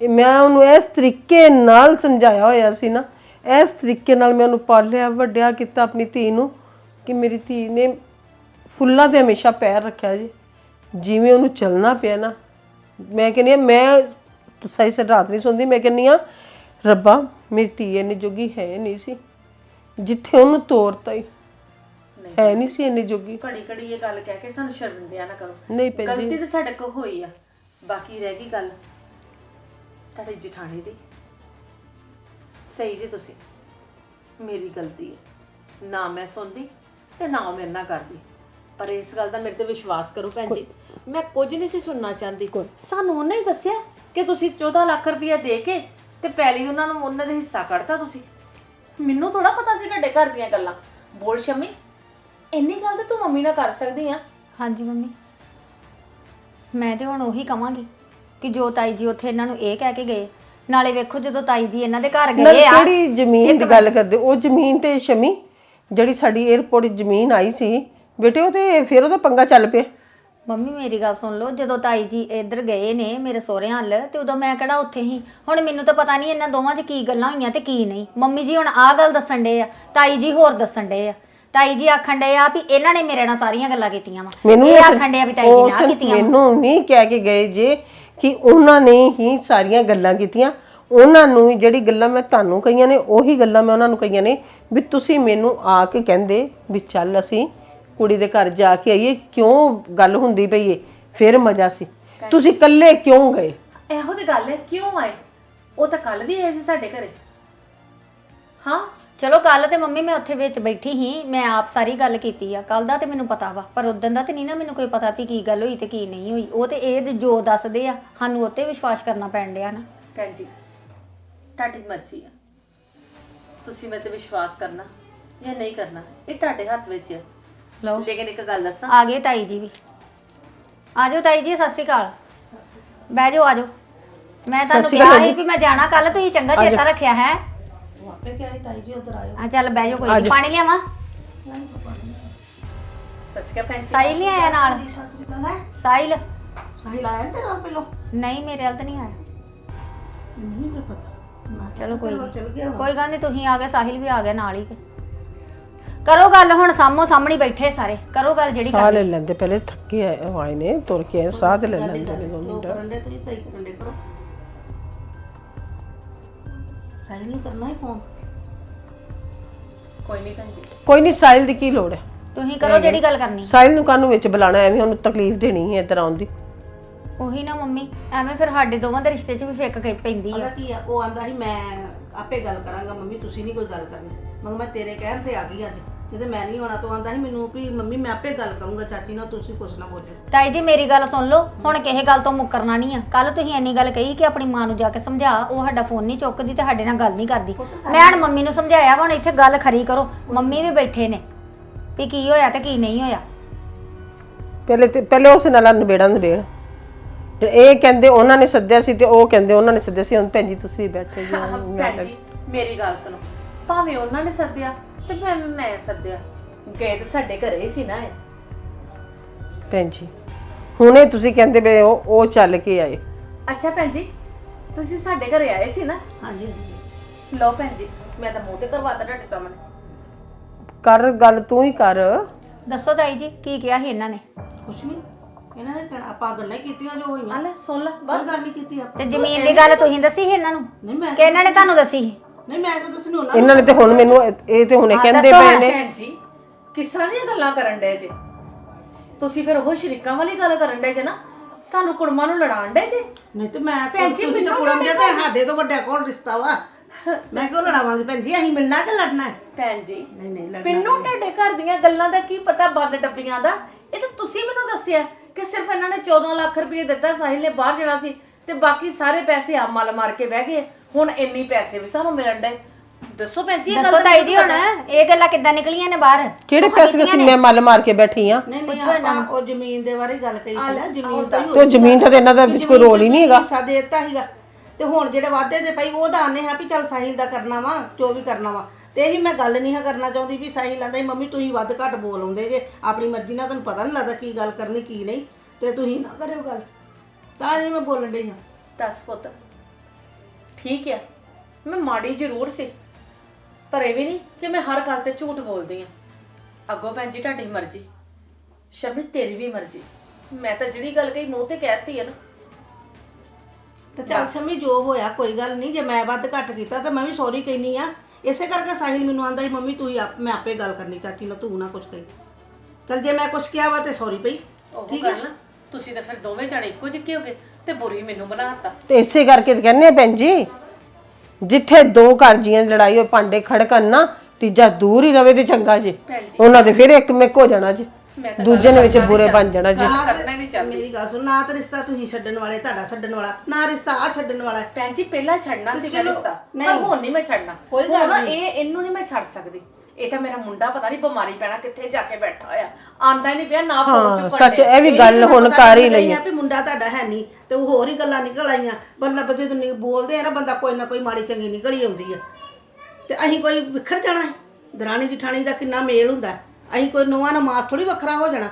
ਇਹ ਮੈਂ ਉਹਨੂੰ ਇਸ ਤਰੀਕੇ ਨਾਲ ਸਮਝਾਇਆ ਹੋਇਆ ਸੀ ਨਾ ਇਸ ਤਰੀਕੇ ਨਾਲ ਮੈਂ ਉਹਨੂੰ ਪਾਲਿਆ ਵੱਡਿਆ ਕੀਤਾ ਆਪਣੀ ਧੀ ਨੂੰ ਕਿ ਮੇਰੀ ਧੀ ਨੇ ਫੁੱਲਾਂ ਤੇ ਹਮੇਸ਼ਾ ਪੈਰ ਰੱਖਿਆ ਜੀ। ਜਿਵੇਂ ਉਹਨੂੰ ਚੱਲਣਾ ਪਿਆ ਨਾ ਮੈਂ ਕਹਿੰਦੀ ਹਾਂ ਮੈਂ ਸਹੀ ਸੇ ਰਾਤ ਨਹੀਂ ਸੌਂਦੀ ਮੈਂ ਕਹਿੰਦੀ ਆ ਰੱਬਾ ਮੇਰੀ ਧੀ ਇੰਨੀ ਜੋਗੀ ਹੈ ਨਹੀਂ ਸੀ ਜਿੱਥੇ ਉਹਨੂੰ ਤੋਰਤਾ ਹੀ ਹੈ ਨਹੀਂ ਸੀ ਇੰਨੀ ਜੋਗੀ। ਘੜੀ ਘੜੀ ਇਹ ਗੱਲ ਕਹਿ ਕੇ ਸਾਨੂੰ ਸ਼ਰਮਿੰਦਿਆ ਨਾ ਕਰੋ। ਨਹੀਂ ਭੈਣ ਜੀ। ਗਲਤੀ ਤਾਂ ਸਾਡੇ ਕੋਲ ਹੋਈ ਆ ਬਾਕੀ ਰਹਿ ਗਈ ਗੱਲ। ਤੁਹਾਡੀ ਜਠਾਣੀ ਦੀ। ਸਹੀ ਜੀ ਤੁਸੀਂ। ਮੇਰੀ ਗਲਤੀ ਹੈ। ਨਾ ਮੈਂ ਸੁਣਦੀ ਤੇ ਨਾ ਉਹ ਮੇਰੇ ਨਾਲ ਕਰਦੀ। ਪਰ ਇਸ ਗੱਲ ਦਾ ਮੇਰੇ ਤੇ ਵਿਸ਼ਵਾਸ ਕਰੋ ਭੈਣ ਜੀ। ਮੈਂ ਕੁਝ ਨਹੀਂ ਸੀ ਸੁਣਨਾ ਚਾਹੁੰਦੀ। ਸਾਨੂੰ ਉਹਨੇ ਹੀ ਦੱਸਿਆ ਕਿ ਤੁਸੀਂ 14 ਲੱਖ ਰੁਪਇਆ ਦੇ ਕੇ ਤੇ ਪਹਿਲੀ ਉਹਨਾਂ ਨੂੰ ਉਹਨਾਂ ਦੇ ਹਿੱਸਾ ਕੱਢਤਾ ਤੁਸੀਂ। ਮੈਨੂੰ ਥੋੜਾ ਪਤਾ ਸੀ ਤੁਹਾਡੇ ਘਰ ਦੀਆਂ ਗੱਲਾਂ। ਬੋਲ ਸ਼ਮੀ ਇੰਨੀ ਗੱਲ ਤਾਂ ਤੂੰ ਮੰਮੀ ਨਾਲ ਕਰ ਸਕਦੀ ਆ। ਹਾਂਜੀ ਮੰਮੀ। ਮੈਂ ਤੇ ਹੁਣ ਉਹੀ ਕਵਾਂਗੀ। ਕਿ ਜੋ ਤਾਈ ਜੀ ਉੱਥੇ ਇਹਨਾਂ ਨੂੰ ਇਹ ਕਹਿ ਕੇ ਗਏ। ਨਾਲੇ ਵੇਖੋ ਜਦੋਂ ਤਾਈ ਜੀ ਇਹਨਾਂ ਦੇ ਘਰ ਨਾਲ ਗਏ ਆ ਕਿਹੜੀ ਜ਼ਮੀਨ ਦੀ ਗੱਲ ਕਰਦੇ? ਉਹ ਜ਼ਮੀਨ ਤੇ ਸ਼ਮੀ ਜਿਹੜੀ ਸਾਡੀ 에어ਪੋਰਟ ਜ਼ਮੀਨ ਆਈ ਸੀ ਬੇਟੇ ਉਹ ਤੇ ਫਿਰ ਉਹਦਾ ਪੰਗਾ ਚੱਲ ਪਿਆ। ਮੰਮੀ ਮੇਰੀ ਗੱਲ ਸੁਣ ਲਓ ਜਦੋਂ ਤਾਈ ਜੀ ਇੱਧਰ ਗਏ ਨੇ ਮੇਰੇ ਸਹੁਰੇ ਹੱਲ ਤੇ ਉਦੋਂ ਮੈਂ ਕਿਹੜਾ ਉੱਥੇ ਹੀ ਹੁਣ ਮੈਨੂੰ ਤਾਂ ਪਤਾ ਨਹੀਂ ਇਹਨਾਂ ਦੋਵਾਂ 'ਚ ਕੀ ਗੱਲਾਂ ਹੋਈਆਂ ਤੇ ਕੀ ਨਹੀਂ। ਮੰਮੀ ਜੀ ਹੁਣ ਆਹ ਗੱਲ ਦੱਸਣ ਡੇ ਆ। ਤਾਈ ਜੀ ਹੋਰ ਦੱਸਣ ਡੇ ਆ। ਤਾਈ ਜੀ ਆਖਣ ਡੇ ਆ ਵੀ ਇਹਨਾਂ ਨੇ ਮੇਰੇ ਨਾਲ ਸਾਰੀਆਂ ਗੱਲਾਂ ਕੀਤੀਆਂ ਵਾ। ਇਹ ਆਖਣ ਡੇ ਆ ਵੀ ਤਾਈ ਜੀ ਨੇ ਆਹ ਕੀਤੀਆਂ ਵਾਂ। ਮੈਨੂੰ ਨਹੀਂ ਕਹਿ ਕੇ ਗਏ ਜੇ ਕਿ ਉਹਨਾਂ ਨੇ ਹੀ ਸਾਰੀਆਂ ਗੱਲਾਂ ਕੀਤੀਆਂ। ਉਹਨਾਂ ਨੂੰ ਹੀ ਜਿਹੜੀ ਗੱਲਾਂ ਮੈਂ ਤੁਹਾਨੂੰ ਕਹੀਆਂ ਨੇ, ਉਹੀ ਗੱਲਾਂ ਮੈਂ ਉਹਨਾਂ ਨੂੰ ਕਹੀਆਂ ਨੇ ਵੀ ਤੁਸੀਂ ਮੈਨੂੰ ਆ ਕੇ ਕਹਿੰਦੇ ਵੀ ਚੱਲ ਅਸੀਂ ਕੁੜੀ ਦੇ ਘਰ ਜਾ ਕੇ ਆਈਏ, ਕਿਉਂ ਗੱਲ ਹੁੰਦੀ ਪਈ ਏ? ਫਿਰ ਮਜ਼ਾ ਸੀ। ਤੁਸੀਂ ਇਕੱਲੇ ਕਿਉਂ ਗਏ? ਇਹੋ ਦੀ ਗੱਲ ਹੈ, ਕਿਉਂ ਆਏ? ਉਹ ਤਾਂ ਕੱਲ ਵੀ ਆਏ ਸੀ ਸਾਡੇ ਘਰੇ। ਹਾਂ ਚਲੋ ਕੱਲ ਤੇ ਮੰਮੀ ਮੈਂ ਉੱਥੇ ਵਿੱਚ ਬੈਠੀ ਸੀ ਮੈਂ ਆਪ ਸਾਰੀ ਗੱਲ ਕੀਤੀ ਆ। ਕੱਲ ਦਾ ਤੇ ਮੈਨੂੰ ਪਤਾ ਵਾ ਪਰ ਉਦੋਂ ਦਾ ਤੇ ਨਹੀਂ ਨਾ ਮੈਨੂੰ ਕੋਈ ਪਤਾ ਵੀ ਕੀ ਗੱਲ ਹੋਈ ਤੇ ਕੀ ਨਹੀਂ ਹੋਈ। ਉਹ ਤੇ ਇਹ ਜੋ ਦੱਸਦੇ ਆ ਸਾਨੂੰ ਉੱਤੇ ਵਿਸ਼ਵਾਸ ਕਰਨਾ ਪੈਣ ਡਿਆ ਨਾ। ਭੈਣ ਜੀ ਤੁਹਾਡੀ ਮਰਜ਼ੀ ਆ। ਤੁਸੀਂ ਮੇਰੇ ਤੇ ਵਿਸ਼ਵਾਸ ਕਰਨਾ ਜਾਂ ਨਹੀਂ ਕਰਨਾ ਇਹ ਤੁਹਾਡੇ ਹੱਥ ਵਿੱਚ ਹੈ ਲਓ। ਲੇਕਿਨ ਇੱਕ ਗੱਲ ਦੱਸਾਂ। ਆ ਗਏ ਤਾਈ ਜੀ ਵੀ। ਆ ਜਾਓ ਤਾਈ ਜੀ ਸਤਿ ਸ਼੍ਰੀ ਅਕਾਲ। ਬਹਿ ਜਾਓ ਆ ਜਾਓ। ਮੈਂ ਤੁਹਾਨੂੰ ਕਿਹਾ ਸੀ ਵੀ ਮੈਂ ਜਾਣਾ ਕੱਲ ਤੁਸੀਂ ਚੰਗਾ ਚੇਤਾ ਰੱਖਿਆ ਹੈ। ਆਪੇ ਕਿਹਾ ਤਾਈ ਜੀ ਉਧਰ ਆਇਓ। ਆ ਚੱਲ ਬਹਿ ਜਾਓ ਕੋਈ ਨੀ। ਪਾਣੀ ਲਿਆਵਾਂ? ਸਸਕਾ ਜੀ। ਸਾਹਿਲ ਨਹੀਂ ਆਇਆ ਨਾਲ? ਸ੍ਰੀ ਅਕਾਲ ਹੈ ਸਾਹਿਲ ਸਾਹਿਲ ਆਇਆ ਨੀ ਤੇਰਾ ਪਹਿਲੋਂ? ਨਹੀਂ ਮੇਰੇ ਹਾਲ ਤਾਂ ਨਹੀਂ ਆਇਆ। ਨਹੀਂ ਮੈਨੂੰ ਪਤਾ। ਮੈਂ ਚਲੋ ਕੋਈ ਨੀ। ਚਲ ਗਿਆ ਕੋਈ ਗੱਲ ਨਹੀਂ ਤੁਸੀਂ ਆ ਗਏ ਸਾਹਿਲ ਵੀ ਆ ਗਿਆ ਨਾਲ ਹੀ। ਕਰੋ ਗੱਲ ਹੁਣ ਸਾਹਮੋ ਸਾਹਮਣੇ ਬੈਠੇ ਸਾਰੇ। ਕਰੋ ਗੱਲ ਜਿਹੜੀ ਸਾਹ ਕਰ ਲੈ ਲੈਂਦੇ ਪਹਿਲੇ ਥੱਕੇ ਆਏ ਆਏ ਨੇ ਤੁਰ ਕੇ ਆਏ ਸਾਹ ਤੇ ਲੈ ਲੈਂਦੇ ਨੇ ਦੋ ਜੋ ਮਿੰਟ। ਕਰਨ ਦੇ ਤੁਸੀਂ ਸਹੀ ਕਰਨ ਦੇ ਕਰੋ। ਸਾਹਿਲ ਨੂੰ ਕਰਨਾ ਹੀ ਫੋਨ ਕੋਈ ਨਹੀਂ ਭੈਣ ਜੀ। ਕੋਈ ਨਹੀਂ ਸਾਹਿਲ ਦੀ ਕੀ ਲੋੜ ਹੈ? ਤੁਸੀਂ ਕਰੋ ਜਿਹੜੀ ਗੱਲ ਕਰਨੀ। ਸਾਹਿਲ ਨੂੰ ਕਾਹਨੂੰ ਵਿੱਚ ਬੁਲਾਣਾ ਐਵੇਂ ਉਹਨੂੰ ਤਕਲੀਫ ਦੇਣੀ ਹੈ ਇੱਧਰ ਆਉਣ ਦੀ? ਉਹੀ ਨਾ ਮੰਮੀ ਐਵੇਂ ਫਿਰ ਸਾਡੇ ਦੋਵਾਂ ਦੇ ਰਿਸ਼ਤੇ 'ਚ ਵੀ ਫਿੱਕ ਕੇ ਪੈਂਦੀ ਉਹਦਾ ਆ ਕੀ ਆ ਉਹ ਆਂਦਾ ਸੀ ਮੈਂ ਆਪੇ ਗੱਲ ਕਰਾਂਗਾ ਮੰਮੀ ਤੁਸੀਂ ਨਹੀਂ ਕੋਈ ਗੱਲ ਕਰਨੀ। ਮਗਰ ਮੈਂ ਤੇਰੇ ਕਹਿਣ ਤੇ ਆ ਗਈ ਅੱਜ। ਜਿਹਦੇ ਮੈਂ ਨਹੀਂ ਹੋਣਾ ਤੂੰ ਆਂਦਾ ਸੀ ਮੈਨੂੰ ਵੀ ਮੰਮੀ ਮੈਂ ਆਪੇ ਗੱਲ ਕਰੂੰਗਾ ਚਾਚੀ ਨਾਲ ਤੁਸੀਂ ਕੁਛ ਨਾ ਬੋਲਿਓ ਤਾਈ ਜੀ ਮੇਰੀ ਗੱਲ ਸੁਣ ਲਓ ਹੁਣ ਕਿਸੇ ਗੱਲ ਤੋਂ ਮੁੱਕਰਨਾ ਨਹੀਂ ਆ। ਕੱਲ ਤੁਸੀਂ ਇੰਨੀ ਗੱਲ ਕਹੀ ਕਿ ਆਪਣੀ ਮਾਂ ਨੂੰ ਜਾ ਕੇ ਸਮਝਾ ਉਹ ਸਾਡਾ ਫੋਨ ਨਹੀਂ ਚੁੱਕਦੀ ਤੇ ਸਾਡੇ ਨਾਲ ਗੱਲ ਨਹੀਂ ਕਰਦੀ। ਮੈਂ ਹਣ ਮੰਮੀ ਨੂੰ ਸਮਝਾਇਆ ਵਾ ਹੁਣ ਇੱਥੇ ਗੱਲ ਖਰੀ ਕਰੋ। ਮੰਮੀ ਵੀ ਬੈਠੇ ਨੇ ਵੀ ਕੀ ਹੋਇਆ ਤੇ ਕੀ ਨਹੀਂ ਹੋਇਆ। ਪਹਿਲੇ ਤੇ ਪਹਿਲੇ ਉਸ ਨਾਲ ਨਵੇੜਾ ਨਵੇੜ ਤੇ ਇਹ ਕਹਿੰਦੇ ਉਹਨਾਂ ਨੇ ਸੱਦਿਆ ਸੀ ਤੇ ਉਹ ਕਹਿੰਦੇ ਉਹਨਾਂ ਨੇ ਸੱਦਿਆ ਸੀ ਹੁਣ ਭੈਣ ਜੀ ਤੁਸੀਂ ਬੈਠੇ ਜੀ ਭੈਣ ਜੀ ਮੇਰੀ ਗੱਲ ਸੁਣੋ। ਭਾਵੇਂ ਉਹਨਾਂ ਨੇ ਸੱਦਿਆ ਤੇ ਭਾਵੇਂ ਮੈਂ ਸੱਦਿਆ। ਗਏ ਤਾਂ ਸਾਡੇ ਘਰੇ ਹੀ ਸੀ ਨਾ ਇਹ। ਭੈਣ ਜੀ ਹੁਣੇ ਤੁਸੀਂ ਕਹਿੰਦੇ ਪਏ ਉਹ ਉਹ ਚੱਲ ਕੇ ਆਏ। ਅੱਛਾ ਭੈਣ ਜੀ ਤੁਸੀਂ ਸਾਡੇ ਘਰੇ ਆਏ ਸੀ ਨਾ? ਹਾਂਜੀ ਲਓ ਭੈਣ ਜੀ ਮੈਂ ਤਾਂ ਮੂੰਹ ਤੇ ਕਰਵਾਤਾ ਤੁਹਾਡੇ ਸਾਹਮਣੇ। ਕਰ ਗੱਲ ਤੂੰ ਹੀ ਕਰ। ਦੱਸੋ ਤਾਈ ਜੀ ਕੀ ਕਿਹਾ ਸੀ ਇਹਨਾਂ ਨੇ? ਕੁਛ ਨਹੀਂ ਇਹਨਾਂ ਨੇ ਕਹਿਣਾ ਆਪਾਂ ਗੱਲਾਂ ਹੀ ਕੀਤੀਆਂ ਜੋ ਹੋਈਆਂ। ਆ ਲੈ ਸੁਣ ਲੈ ਬਸ। ਗੱਲ ਨਹੀਂ ਕੀਤੀ ਆਪਾਂ। ਤੇ ਜ਼ਮੀਨ ਦੀ ਗੱਲ ਤੁਸੀਂ ਦੱਸੀ ਸੀ ਇਹਨਾਂ ਨੂੰ? ਨਹੀਂ ਮੈਂ ਕਿ ਇਹਨਾਂ ਨੇ ਤੁਹਾਨੂੰ ਦੱਸੀ ਸੀ? ਨਹੀਂ ਮੈਂ ਕੋ ਤੁਸੀਂ ਉਹਨਾਂ ਇਹਨਾਂ ਨੇ ਤੇ ਹੁਣ ਮੈਨੂੰ ਇਹ- ਇਹ ਤੇ ਹੁਣੇ ਕਹਿੰਦੇ ਪਏ। ਨੇ। ਭੈਣ ਜੀ ਕਿਸ ਤਰ੍ਹਾਂ ਦੀਆਂ ਗੱਲਾਂ ਕਰਨ ਡਏ ਜੇ? ਤੁਸੀਂ ਫਿਰ ਉਹ ਸ਼ਰੀਕਾਂ ਵਾਲੀ ਗੱਲ ਕਰਨ ਡਏ ਜੇ ਨਾ ਸਾਨੂੰ ਕੁੜਮਾਂ ਨੂੰ ਲੜਾਣ ਡਏ ਜੇ? ਨਹੀਂ ਤੇ ਮੈਂ ਭੈਣ ਜੀ, ਮੈਨੂੰ ਕੁੜਮ ਜਿਹਾ ਤੇ ਸਾਡੇ ਤੋਂ ਵੱਡਾ ਕੌਣ ਰਿਸ਼ਤਾ ਵਾ? ਮੈਂ ਕਿਉਂ ਲੜਾਵਾਂਗੀ ਭੈਣ ਜੀ? ਅਸੀਂ ਮਿਲਣਾ ਕਿ ਲੜਨਾ ਹੈ? ਭੈਣ ਜੀ ਨਹੀਂ ਨਹੀਂ ਲੜਨਾ ਮੈਨੂੰ ਤੁਹਾਡੇ ਘਰ ਦੀਆਂ ਗੱਲਾਂ ਦਾ ਕੀ ਪਤਾ ਬੰਦ ਡੱਬੀਆਂ ਦਾ? ਇਹ ਤਾਂ ਤੁਸੀਂ ਮੈਨੂੰ ਦੱਸਿਆ ਕਿ ਸਿਰਫ ਇਹਨਾਂ ਨੇ 14 ਲੱਖ ਰੁਪਏ ਦਿੱਤਾ ਸਾਹਿਲ ਨੇ ਬਾਹਰ ਜਾਣਾ ਸੀ ਤੇ ਬਾਕੀ ਸਾਰੇ ਪੈਸੇ ਆ ਮਲ ਮਾਰ ਕੇ ਬਹਿ ਗਏ ਹੁਣ ਇੰਨੀ ਪੈਸੇ ਵੀ ਸਾਨੂੰ ਮਿਲਣ ਡਏ। ਦੱਸੋ ਭੈਣ ਜੀ ਇਹ ਗੱਲ ਦੱਸੋ ਤਾਂ ਤਾਈ ਜੀ ਹੁਣ ਇਹ ਗੱਲਾਂ ਕਿੱਦਾਂ ਨਿਕਲੀਆਂ ਨੇ ਬਾਹਰ? ਕਿਹੜੇ ਪੈਸੇ ਤੁਸੀਂ ਮੈਂ ਮੱਲ ਮਾਰ ਕੇ ਬੈਠੀ ਆ? ਨਹੀਂ ਨਹੀਂ ਆਪਾਂ ਉਹ ਜ਼ਮੀਨ ਦੇ ਬਾਰੇ ਗੱਲ ਕਹੀ ਸੀ ਨਾ ਜ਼ਮੀਨ ਤਾਂ ਤੇ ਜ਼ਮੀਨ ਦਾ ਤੇ ਇਹਨਾਂ ਦਾ ਵਿੱਚ ਕੋਈ ਰੋਲ ਹੀ ਨਹੀਂ ਹੈਗਾ। ਹਿੱਸਾ ਦੇ ਦਿੱਤਾ ਸੀਗਾ। ਤੇ ਹੁਣ ਜਿਹੜੇ ਵਾਅਦੇ ਦੇ ਪਈ ਉਹ ਤਾਂ ਆਨੇ ਆ ਵੀ ਚੱਲ ਸਾਹਿਲ ਦਾ ਕਰਨਾ ਵਾ ਜੋ ਵੀ ਕਰਨਾ ਵਾ। ਤੇ ਇਹੀ ਮੈਂ ਗੱਲ ਨਹੀਂ ਹਾਂ ਕਰਨਾ ਚਾਹੁੰਦੀ ਵੀ ਸਾਹਿਲ ਆਂਦਾ ਮੰਮੀ ਤੁਸੀਂ ਵੱਧ ਘੱਟ ਬੋਲ ਆਉਂਦੇ ਜੇ। ਆਪਣੀ ਮਰਜ਼ੀ ਨਾਲ ਤੁਹਾਨੂੰ ਪਤਾ ਨਹੀਂ ਲੱਗਦਾ ਕੀ ਗੱਲ ਕਰਨੀ ਕੀ ਨਹੀਂ। ਤੇ ਤੁਸੀਂ ਨਾ ਕਰਿਓ ਗੱਲ। ਤਾਂ ਨਹੀਂ ਮੈਂ ਬੋਲਣ ਡਈ ਹਾਂ। ਦੱਸ ਪੁੱਤ। ਠੀਕ ਹੈ ਮੈਂ ਮਾੜੀ ਜ਼ਰੂਰ ਸੀ। ਪਰ ਇਹ ਵੀ ਨਹੀਂ ਕਿ ਮੈਂ ਹਰ ਗੱਲ ਤੇ ਝੂਠ ਬੋਲਦੀ ਆ। ਅੱਗੋਂ ਭੈਣ ਜੀ ਤੁਹਾਡੀ ਮਰਜ਼ੀ। ਸ਼ਮੀ ਤੇਰੀ ਵੀ ਮਰਜ਼ੀ। ਮੈਂ ਤਾਂ ਜਿਹੜੀ ਗੱਲ ਕਹੀ ਮੂੰਹ ਤੇ ਕਹਿਤੀ ਹੈ ਨਾ। ਤੇ ਚੱਲ ਛਮੀ ਜੋ ਹੋਇਆ ਕੋਈ ਗੱਲ ਨਹੀਂ। ਜੇ ਮੈਂ ਵੱਧ ਘੱਟ ਕੀਤਾ ਤਾਂ ਮੈਂ ਵੀ ਸੌਰੀ ਕਹਿਨੀ ਆ। ਇਸੇ ਕਰਕੇ ਸਾਹਿਲ ਮੈਨੂੰ ਆਂਦਾ ਸੀ ਮੰਮੀ ਤੂੰ ਹੀ ਆਪ ਮੈਂ ਆਪੇ ਗੱਲ ਕਰਨੀ ਚਾਚੀ ਨਾਲ ਤੂੰ ਨਾ ਕੁਝ ਕਹੀ। ਚੱਲ ਜੇ ਮੈਂ ਕੁਝ ਕਿਹਾ ਵਾ ਤੇ ਸੌਰੀ ਪਈ। ਉਹ ਗੱਲ ਨਾ ਤੁਸੀਂ ਤਾਂ ਫਿਰ ਦੋਵੇਂ ਜਾਣੇ ਇੱਕੋ ਜਿਹੇ ਹੋਗੇ ਤੇ ਬੁਰੀ ਮੈਨੂੰ ਬਣਾਤਾ। ਤੇ ਇਸੇ ਕਰਕੇ ਤੇ ਕਹਿੰਦੇ ਆ ਭੈਣ ਜੀ ਜਿੱਥੇ ਦੋ ਘਰ ਜੀਆਂ ਦੀ ਲੜਾਈ ਹੋਏ ਭਾਂਡੇ ਖੜਕਣ ਨਾ ਤੀਜਾ ਦੂਰ ਹੀ ਰਵੇ ਤੇ ਚੰਗਾ ਜੀ। ਭੈਣ ਜੀ। ਉਹਨਾਂ ਦੇ ਫਿਰ ਇੱਕ ਮਿੱਕ ਹੋ ਜਾਣਾ ਜੀ। ਮੈਂ ਤਾਂ ਦੂਜੇ ਨੇ ਵਿੱਚ ਬੁਰੇ ਬਣ ਜਾਣਾ ਜੀ। ਗੱਲ ਕਰਨਾ ਹੀ ਨਹੀਂ ਚਾਹੁੰਦੀ ਮੇਰੀ ਗੱਲ ਸੁਣ ਨਾ ਤੇ ਰਿਸ਼ਤਾ ਤੁਸੀਂ ਛੱਡਣ ਵਾਲੇ ਤੁਹਾਡਾ ਛੱਡਣ ਵਾਲਾ ਨਾ ਰਿਸ਼ਤਾ ਆ ਛੱਡਣ ਵਾਲਾ। ਹੈ। ਭੈਣ ਜੀ ਪਹਿਲਾਂ ਛੱਡਣਾ ਸੀ ਚਲੋ, ਰਿਸ਼ਤਾ ਨਹੀਂ। ਪਰ ਹੁਣ ਨਹੀਂ ਮੈਂ ਛੱਡਣਾ। ਕੋਈ ਗੱਲ ਹੁਣ ਇਹ ਇਹਨੂੰ ਨਹੀਂ ਮੈਂ ਛੱਡ ਸਕਦੀ। ਇਹ ਤਾਂ ਮੇਰਾ ਮੁੰਡਾ ਪਤਾ ਨਹੀਂ ਬਿਮਾਰੀ ਪੈਣਾ ਕਿੱਥੇ ਜਾ ਕੇ ਬੈਠਾ ਹੋਇਆ। ਆਂਦਾ ਹੀ ਨਹੀਂ ਪਿਆ ਨਾ ਫੋਨ ਹਾਂ ਚੁੱਕਣ ਸੱਚ ਡਿਆ। ਇਹ ਵੀ ਗੱਲ ਤਾਂ ਹੁਣ ਪਤਾ ਕਰ ਹੀ ਲੱਗ ਲਈ ਹੈ ਆ। ਵੀ ਮੁੰਡਾ ਤੁਹਾਡਾ ਹੈ ਨਹੀਂ ਤੇ ਉਹ ਹੋਰ ਹੀ ਗੱਲਾਂ ਨਿਕਲ ਆਈਆਂ। ਬੰਦਾ ਬੱਜੇ ਤੋਂ ਬੋਲਦੇ ਆ ਨਾ ਬੰਦਾ ਕੋਈ ਨਾ ਕੋਈ ਮਾੜੀ ਚੰਗੀ ਨਿਕਲ ਹੀ ਆਉਂਦੀ ਆ। ਤੇ ਅਸੀਂ ਕੋਈ ਵਿਖਰ ਜਾਣਾ ਹੈ? ਦਰਾਣੀ ਜਠਾਣੀ ਦਾ ਕਿੰਨਾ ਮੇਲ ਹੁੰਦਾ ਹੈ। ਅਸੀਂ ਕੋਈ ਨਵਾਂ ਨਾ ਮਾਸ ਥੋੜੀ ਵੱਖਰਾ ਹੋ ਜਾਣਾ।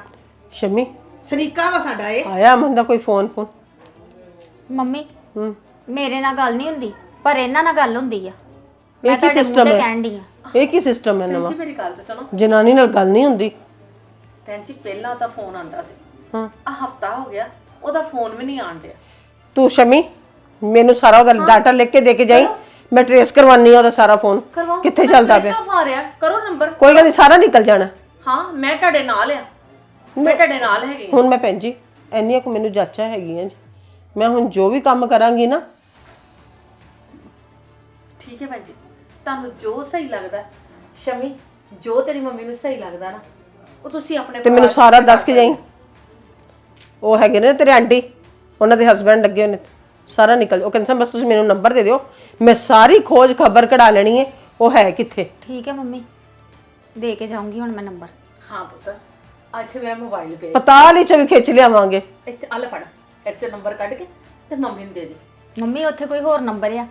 ਸ਼ਮੀ। ਸਰੀਕਾ ਵਾ ਸਾਡਾ ਇਹ। ਆਇਆ ਮੰਦਾ ਕੋਈ ਫੋਨ ਫੋਨ ਮੰਮੀ ਹੂੰ। ਮੇਰੇ ਨਾਲ ਗੱਲ ਨਹੀਂ ਹੁੰਦੀ ਪਰ ਇਹਨਾਂ ਨਾਲ ਗੱਲ ਹੁੰਦੀ ਆ। ਇਹ ਕੀ ਸਿਸਟਮ ਹੈ। ਆ ਇਹ ਕੀ ਸਿਸਟਮ ਹੈ ਨਵਾਂ। ਜੀ ਮੇਰੀ ਗੱਲ ਤਾਂ ਸੁਣੋ। ਜਨਾਨੀ ਨਾਲ ਗੱਲ ਨਹੀਂ ਹੁੰਦੀ। ਭੈਣ ਜੀ ਪਹਿਲਾਂ ਤਾਂ ਫੋਨ ਆਂਦਾ ਸੀ। ਹਾਂ। ਆ ਹਫਤਾ ਹੋ ਗਿਆ ਉਹਦਾ ਫੋਨ ਵੀ ਨਹੀਂ ਆਣ ਤੂੰ ਸ਼ਮੀ ਮੈਨੂੰ ਸਾਰਾ ਉਹਦਾ ਡਾਟਾ ਲਿਖ ਕੇ ਦੇ ਕੇ ਜਾਈ। ਮੈਂ ਟ੍ਰੇਸ ਕਰਵਾਨੀ ਆ ਉਹਦਾ ਸਾਰਾ ਫੋਨ ਕਰਵਾਓ। ਕਿੱਥੇ ਚੱਲਦਾ ਪਿਆ? ਆ ਰਿਹਾ। ਕਰੋ ਨੰਬਰ ਕੋਈ ਗੱਲ ਨਹੀਂ ਸਾਰਾ ਨਿਕਲ ਜਾਣਾ। ਹਾਂ ਮੈਂ ਤੁਹਾਡੇ ਨਾਲ ਆ। ਮੈਂ ਤੁਹਾਡੇ ਨਾਲ ਹੈਗੀ। ਹੁਣ ਮੈਂ ਭੈਣ ਜੀ ਇੰਨੀਆਂ ਕੁ ਮੈਨੂੰ ਜਾਚਾ ਹੈਗੀਆਂ ਜੀ। ਮੈਂ ਹੁਣ ਜੋ ਵੀ ਕੰਮ ਕਰਾਂਗੀ ਨਾ। ਠੀਕ ਹੈ ਭੈਣ ਜੀ ਤੁਹਾਨੂੰ ਜੋ ਸਹੀ ਲੱਗਦਾ ਸ਼ਮੀ ਜੋ ਤੇਰੀ ਮੰਮੀ ਨੂੰ ਸਹੀ ਲੱਗਦਾ ਨਾ ਉਹ ਤੁਸੀਂ ਆਪਣੇ ਤੇ ਮੈਨੂੰ ਸਾਰਾ ਦੱਸ ਕੇ ਜਾਈ। ਉਹ ਹੈਗੇ ਨੇ ਤੇਰੇ ਆਂਟੀ ਉਹਨਾਂ ਦੇ ਹਸਬੰਡ ਲੱਗੇ ਹੋਏ ਨੇ ਸਾਰਾ ਨਿਕਲ ਉਹ ਕਹਿੰਦੇ ਸਨ ਬਸ ਤੁਸੀਂ ਮੈਨੂੰ ਨੰਬਰ ਦੇ ਦਿਓ ਮੈਂ ਸਾਰੀ ਖੋਜ ਖਬਰ ਕਢਾ ਲੈਣੀ ਹੈ ਉਹ ਹੈ ਕਿੱਥੇ? ਠੀਕ ਹੈ ਮੰਮੀ ਦੇ ਕੇ ਜਾਊਂਗੀ ਹੁਣ ਮੈਂ ਨੰਬਰ ਹਾਂ ਪੁੱਤ ਆ ਇੱਥੇ ਮੇਰਾ ਮੋਬਾਈਲ ਪਿਆ ਪਤਾਲ ਹੀ ਚ ਵੀ ਖਿੱਚ ਲਿਆਵਾਂਗੇ। ਇੱਥੇ ਆ ਲੈ ਫੜ ਇੱਥੇ ਨੰਬਰ ਕੱਢ ਕੇ ਤੇ ਮੰਮੀ ਨੂੰ ਦੇ ਦੇ। ਮੰਮੀ ਉੱਥੇ ਕੋਈ ਹੋਰ ਨੰਬਰ ਆ?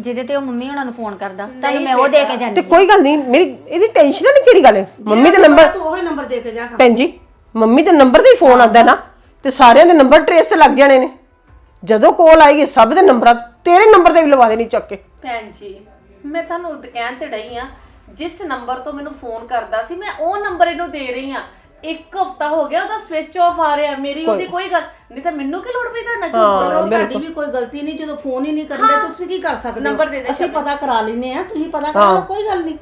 ਜਿਹਦੇ ਤੇ ਉਹ ਮੰਮੀ ਉਹਨਾਂ ਨੂੰ ਫੋਨ ਕਰਦਾ ਤੁਹਾਨੂੰ ਮੈਂ ਉਹ ਦੇ ਕੇ ਤੇ ਜਾਂਦੀ ਕੋਈ ਗੱਲ ਨਹੀਂ ਮੇਰੀ ਇਹਦੀ ਟੈਨਸ਼ਨ ਨਹੀਂ ਕਿਹੜੀ ਗੱਲ? ਹੈ ਮੰਮੀ ਦੇ ਨੰਬਰ ਤੂੰ ਉਹੀ ਨੰਬਰ ਦੇ ਕੇ ਜਾ ਭੈਣ ਜੀ ਮੰਮੀ ਦੇ ਨੰਬਰ ਤੇ ਹੀ ਫੋਨ ਆਉਂਦਾ ਨਾ ਤੇ ਸਾਰਿਆਂ ਦੇ ਨੰਬਰ ਟ੍ਰੇਸ ਤੇ ਲੱਗ ਜਾਣੇ ਨੇ। ਜਦੋਂ ਕੋਲ ਆਏਗੀ ਸਭ ਦੇ ਨੰਬਰਾਂ ਤੇਰੇ ਨੰਬਰ ਤੇ ਵੀ ਲਵਾ ਦੇਣੀ ਚੱਕ ਕੇ। ਭੈਣ ਜੀ ਮੈਂ ਤੁਹਾਨੂੰ ਕਹਿਣ ਤੇ ਡਈ ਆ ਜਿਸ ਨੰਬਰ ਤੋਂ ਮੈਨੂੰ ਫੋਨ ਕਰਦਾ ਸੀ ਮੈਂ ਉਹ ਨੰਬਰ ਇਹਨੂੰ ਦੇ ਰਹੀ ਆ। ਇੱਕ ਹਫਤਾ ਹੋ ਗਿਆ ਉਹਦਾ ਸਵਿਚ ਆਫ ਆ ਰਿਹਾ ਮੇਰੀ ਉਹਦੀ ਕੋਈ ਗੱਲ ਨਹੀਂ ਤਾਂ ਮੈਨੂੰ ਕੀ ਲੋੜ ਪਈ ਤੁਹਾਡਾ ਝੂਠ ਚਲੋ ਤੁਹਾਡੀ ਵੀ ਕੋਈ ਗਲਤੀ ਨਹੀਂ ਜਦੋਂ ਫੋਨ ਹੀ ਨਹੀਂ ਕਰਦੇ ਤਾਂ ਤੁਸੀਂ ਕੀ ਕਰ ਸਕਦੇ ਹੋ? ਨੰਬਰ ਦੇ ਦੇ ਅਸੀਂ ਪਤਾ ਕਰਾ ਲੈਨੇ ਆ ਤੁਸੀਂ ਪਤਾ ਕਰਾ ਲਓ ਕੋਈ ਗੱਲ ਨਹੀਂ।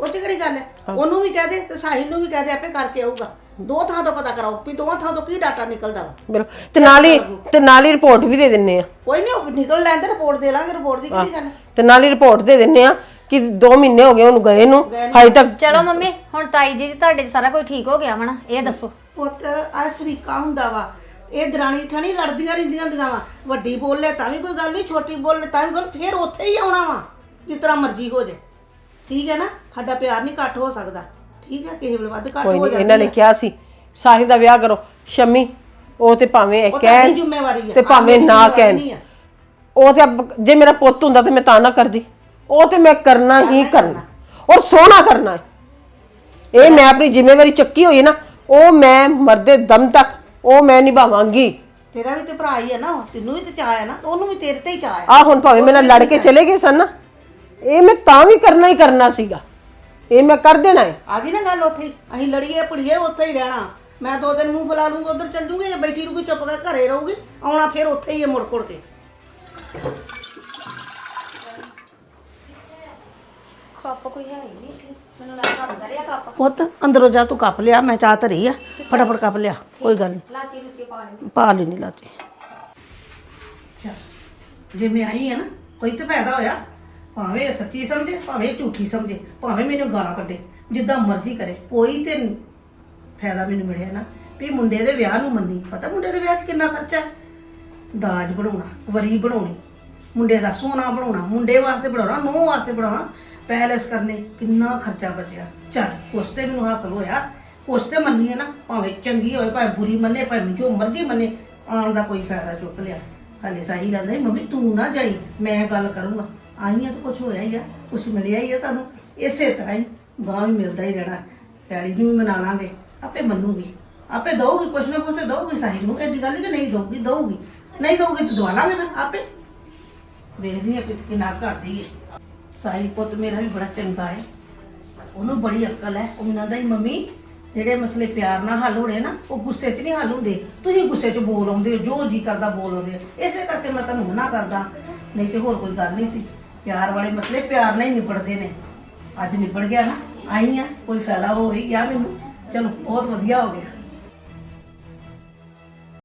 ਉਹ ਚ ਕਿਹੜੀ ਗੱਲ ਹੈ? ਉਹਨੂੰ ਵੀ ਕਹਿ ਦੇ ਤੇ ਸਾਹਿਲ ਨੂੰ ਵੀ ਕਹਿ ਦੇ ਆਪੇ ਕਰਕੇ ਆਊਗਾ। ਦੋ ਥਾਂ ਤੋਂ ਪਤਾ ਕਰਾਓ ਵੀ ਦੋਵਾਂ ਥਾਂ ਤੋਂ ਕੀ ਡਾਟਾ ਨਿਕਲਦਾ ਵਾ। ਬਿਲਕੁਲ। ਤੇ ਨਾਲ ਹੀ ਤੇ ਨਾਲ ਹੀ ਰਿਪੋਰਟ ਵੀ ਦੇ ਦਿੰਨੇ ਆ। ਕੋਈ ਨਹੀਂ ਉਹ ਨਿਕਲ ਲੈਂਦੇ ਰਿਪੋਰਟ ਦੇ ਲਾਂਗੇ ਰਿਪੋਰਟ ਦੀ ਕਿਹੜੀ ਗੱਲ ਹੈ? ਤੇ ਨਾਲ ਹੀ ਰਿਪੋਰਟ ਦੇ ਦਿੰਨੇ ਆ ਕਿ 2 ਮਹੀਨੇ ਹੋ ਗਏ ਉਹਨੂੰ ਗਏ ਨੂੰ ਹਜੇ ਤੱਕ ਚਲੋ ਮੰਮੀ ਹੁਣ ਤਾਈ ਜੀ ਤੁਹਾਡੇ ਸਾਰਾ ਕੁਝ ਠੀਕ ਹੋ ਗਿਆ ਵਾ ਨਾ ਇਹ ਦੱਸੋ। ਪੁੱਤ ਆ ਸਰੀਕਾ ਹੁੰਦਾ ਵਾ ਇਹ ਦਰਾਣੀ ਠਣੀ ਲੜਦੀਆਂ ਰਹਿੰਦੀਆਂ ਹੁੰਦੀਆਂ ਵਾ। ਵੱਡੀ ਬੋਲ ਲੈ ਤਾਂ ਵੀ ਕੋਈ ਗੱਲ ਨਹੀਂ ਛੋਟੀ ਬੋਲ ਲੈ ਤਾਂ ਵੀ ਗੱਲ ਫੇਰ ਉੱਥੇ ਹੀ ਆਉਣਾ ਵਾ ਜਿਸ ਤਰ੍ਹਾਂ ਮਰਜ਼ੀ ਹੋ ਜੇ ਠੀਕ ਹੈ ਨਾ? ਸਾਡਾ ਪਿਆਰ ਨਹੀਂ ਘੱਟ ਹੋ ਸਕਦਾ। ਠੀਕ ਹੈ? ਕਿਸੇ ਵੇਲੇ ਵੱਧ ਘੱਟ ਕੋਈ ਹੋ ਨਹੀਂ ਜਾਂਦਾ ਇਹਨਾਂ ਨੇ ਕਿਹਾ ਸੀ ਸਾਹਿਲ ਦਾ ਵਿਆਹ ਕਰੋ ਸ਼ਮੀ ਉਹ ਤੇ ਭਾਵੇਂ ਇਹ ਉਹ ਕਹਿਣ ਜ਼ਿੰਮੇਵਾਰੀ ਹੈ। ਤੇ ਭਾਵੇਂ ਨਾ ਜ਼ਿੰਮੇਵਾਰੀ ਕਹਿਣ। ਨਹੀਂ ਹੈ। ਉਹ ਤੇ ਅਬ- ਜੇ ਮੇਰਾ ਪੁੱਤ ਹੁੰਦਾ ਤੇ ਮੈਂ ਤਾਂ ਨਾ ਕਰਦੀ। ਉਹ ਤੇ ਮੈਂ ਕਰਨਾ ਹੀ ਕਰਨਾ ਔਰ ਸੋਹਣਾ ਕਰਨਾ ਹੈ। ਇਹ ਮੈਂ ਆਪਣੀ ਜ਼ਿੰਮੇਵਾਰੀ ਚੱਕੀ ਹੋਈ ਹੈ ਨਾ ਉਹ ਮੈਂ ਮਰਦੇ ਦਮ ਤੱਕ ਉਹ ਮੈਂ ਨਿਭਾਵਾਂਗੀ। ਤੇਰਾ ਵੀ ਤੇ ਭਰਾ ਹੀ ਹੈ ਨਾ ਤੈਨੂੰ ਵੀ ਤੇ ਚਾਹ ਹੈ ਨਾ ਉਹਨੂੰ ਵੀ ਤੇਰੇ ਤੇ ਹੀ ਚਾਹ ਹੈ। ਆ ਹੁਣ ਭਾਵੇਂ ਮੇਰੇ ਨਾਲ ਲੜ ਕੇ ਚਲੇ ਗਏ ਸਨ ਨਾ ਇਹ ਮੈਂ ਤਾਂ ਵੀ ਕਰਨਾ ਹੀ ਕਰਨਾ ਸੀਗਾ। ਇਹ ਮੈਂ ਕਰ ਦੇਣਾ ਹੈ। ਆ ਗਈ ਨਾ ਗੱਲ ਉੱਥੇ ਹੀ। ਅਸੀਂ ਲੜੀਏ ਪੜੀਏ ਉੱਥੇ ਹੀ ਰਹਿਣਾ। ਮੈਂ ਦੋ ਦਿਨ ਮੂੰਹ ਬੁਲਾ ਲੂੰਗਾ ਉਧਰ ਚੱਲ ਜੂੰਗੀ ਜਾਂ ਬੈਠੀ ਰਹੂਗੀ ਚੁੱਪ ਕਰ ਘਰੇ ਰਹੂਗੀ ਆਉਣਾ ਫਿਰ ਉੱਥੇ ਹੀ ਹੈ ਮੁੜ ਕੁੜ ਕੇ। ਕੱਪ ਕੋਈ ਹੈ ਹੀ ਨਹੀਂ ਇੱਥੇ। ਮੈਨੂੰ ਲੱਗਦਾ ਅੰਦਰ ਆ ਕੱਪ। ਪੁੱਤ ਅੰਦਰੋਂ ਜਾ ਤੂੰ ਕੱਪ ਲਿਆ ਮੈਂ ਚਾਹ ਧਰੀ ਆ। ਫਟਾਫਟ ਕੱਪ ਲਿਆ ਕੋਈ ਗੱਲ ਨਹੀਂ। ਲਾਚੀ ਲੁਚੀ ਪਾਣੀ ਪਾ ਲੈਣੀ ਲਾਤੀ ਜੇ ਮੈਂ ਆਈ ਆ ਨਾ ਕੋਈ ਤੇ ਫਾਇਦਾ ਹੋਇਆ। ਭਾਵੇਂ ਇਹ ਸੱਚੀ ਸਮਝੇ ਭਾਵੇਂ ਇਹ ਝੂਠੀ ਸਮਝੇ ਭਾਵੇਂ ਮੈਨੂੰ ਗਾਲਾਂ ਕੱਢੇ ਜਿੱਦਾਂ ਮਰਜ਼ੀ ਕਰੇ ਕੋਈ ਤੇ ਫਾਇਦਾ ਮੈਨੂੰ ਮਿਲਿਆ ਨਾ। ਵੀ ਮੁੰਡੇ ਦੇ ਵਿਆਹ ਨੂੰ ਮੰਨੀ। ਪਤਾ ਮੁੰਡੇ ਦੇ ਵਿਆਹ 'ਚ ਕਿੰਨਾ ਖਰਚਾ ਹੈ? ਦਾਜ ਬਣਾਉਣਾ ਵਰੀ ਬਣਾਉਣੀ। ਮੁੰਡੇ ਦਾ ਸੋਨਾ ਬਣਾਉਣਾ ਮੁੰਡੇ ਵਾਸਤੇ ਬਣਾਉਣਾ ਨੂੰਹ ਵਾਸਤੇ ਬਣਾਉਣਾ। ਪੈਲਸ ਕਰਨੇ, ਕਿੰਨਾ ਖਰਚਾ ਬਚਿਆ। ਚੱਲ, ਕੁਛ ਤੇ ਮੈਨੂੰ ਹਾਸਲ ਹੋਇਆ। ਕੁਛ ਤੇ ਮੰਨੀ ਹੈ ਨਾ, ਭਾਵੇਂ ਚੰਗੀ ਹੋਵੇ, ਭਾਵੇਂ ਬੁਰੀ ਮੰਨੇ, ਭਾਵੇਂ ਜੋ ਮਰਜ਼ੀ ਮੰਨੇ, ਆਉਣ ਦਾ ਕੋਈ ਫਾਇਦਾ ਚੁੱਕ ਲਿਆ। ਹਲੇ ਸਾਹੀ ਲੈਂਦਾ ਮੰਮੀ, ਤੂੰ ਨਾ ਜਾਈ, ਮੈਂ ਗੱਲ ਕਰੂੰਗਾ। ਆਈਆਂ ਤਾਂ ਕੁਝ ਹੋਇਆ ਹੀ ਆ ਕੁਝ ਮਿਲਿਆ ਹੀ ਆ ਸਾਨੂੰ। ਇਸੇ ਤਰ੍ਹਾਂ ਹੀ ਗਾਂ ਵੀ ਮਿਲਦਾ ਹੀ ਰਹਿਣਾ। ਪੈਲੀ ਨੂੰ ਵੀ ਮਨਾ ਲਾਂਗੇ, ਆਪੇ ਮੰਨੂਗੀ। ਆਪੇ ਦਊਗੀ, ਕੁਛ ਨਾ ਕੁਛ ਤੇ ਦਊਗੀ ਸਾਹੀ ਨੂੰ। ਐਡੀ ਗੱਲ ਨਹੀਂ ਕਿ ਨਹੀਂ ਦਊਗੀ ਦਊਗੀ। ਨਹੀਂ ਦਊਗੀ ਤਾਂ ਦਵਾ ਲਾਂਗੇ ਫਿਰ, ਆਪੇ। ਵੇਖਦੀ ਆ ਕਿ ਕਿੰਨਾ ਕਰਦੀ ਹੈ ਸਾਈ ਪੁੱਤ ਮੇਰਾ ਵੀ ਬੜਾ ਚੰਗਾ ਹੈ ਉਹਨੂੰ ਬੜੀ ਅਕਲ ਹੈ। ਉਹਨਾਂ ਦਾ ਹੀ ਮੰਮੀ, ਜਿਹੜੇ ਮਸਲੇ ਪਿਆਰ ਨਾਲ ਹੱਲ ਹੋਣੇ ਨਾ, ਉਹ ਗੁੱਸੇ 'ਚ ਨਹੀਂ ਹੱਲ ਹੁੰਦੇ। ਤੁਸੀਂ ਗੁੱਸੇ 'ਚ ਬੋਲ ਆਉਂਦੇ ਹੋ, ਜੋ ਜੀ ਕਰਦਾ ਬੋਲ ਆਉਂਦੇ ਹੋ। ਇਸੇ ਕਰਕੇ ਮੈਂ ਤੁਹਾਨੂੰ ਮਨਾ ਕਰਦਾ। ਨਹੀਂ ਤੇ ਹੋਰ ਕੋਈ ਗੱਲ ਨਹੀਂ ਸੀ। ਪਿਆਰ ਵਾਲੇ ਮਸਲੇ ਪਿਆਰ ਨਾਲ ਹੀ ਨਿਬੜਦੇ ਨੇ। ਅੱਜ ਨਿਬੜ ਗਿਆ ਨਾ। ਆਈ ਆ, ਕੋਈ ਫਾਇਦਾ ਹੋ ਹੀ ਗਿਆ ਮੈਨੂੰ। ਚਲੋ, ਬਹੁਤ ਵਧੀਆ ਹੋ ਗਿਆ।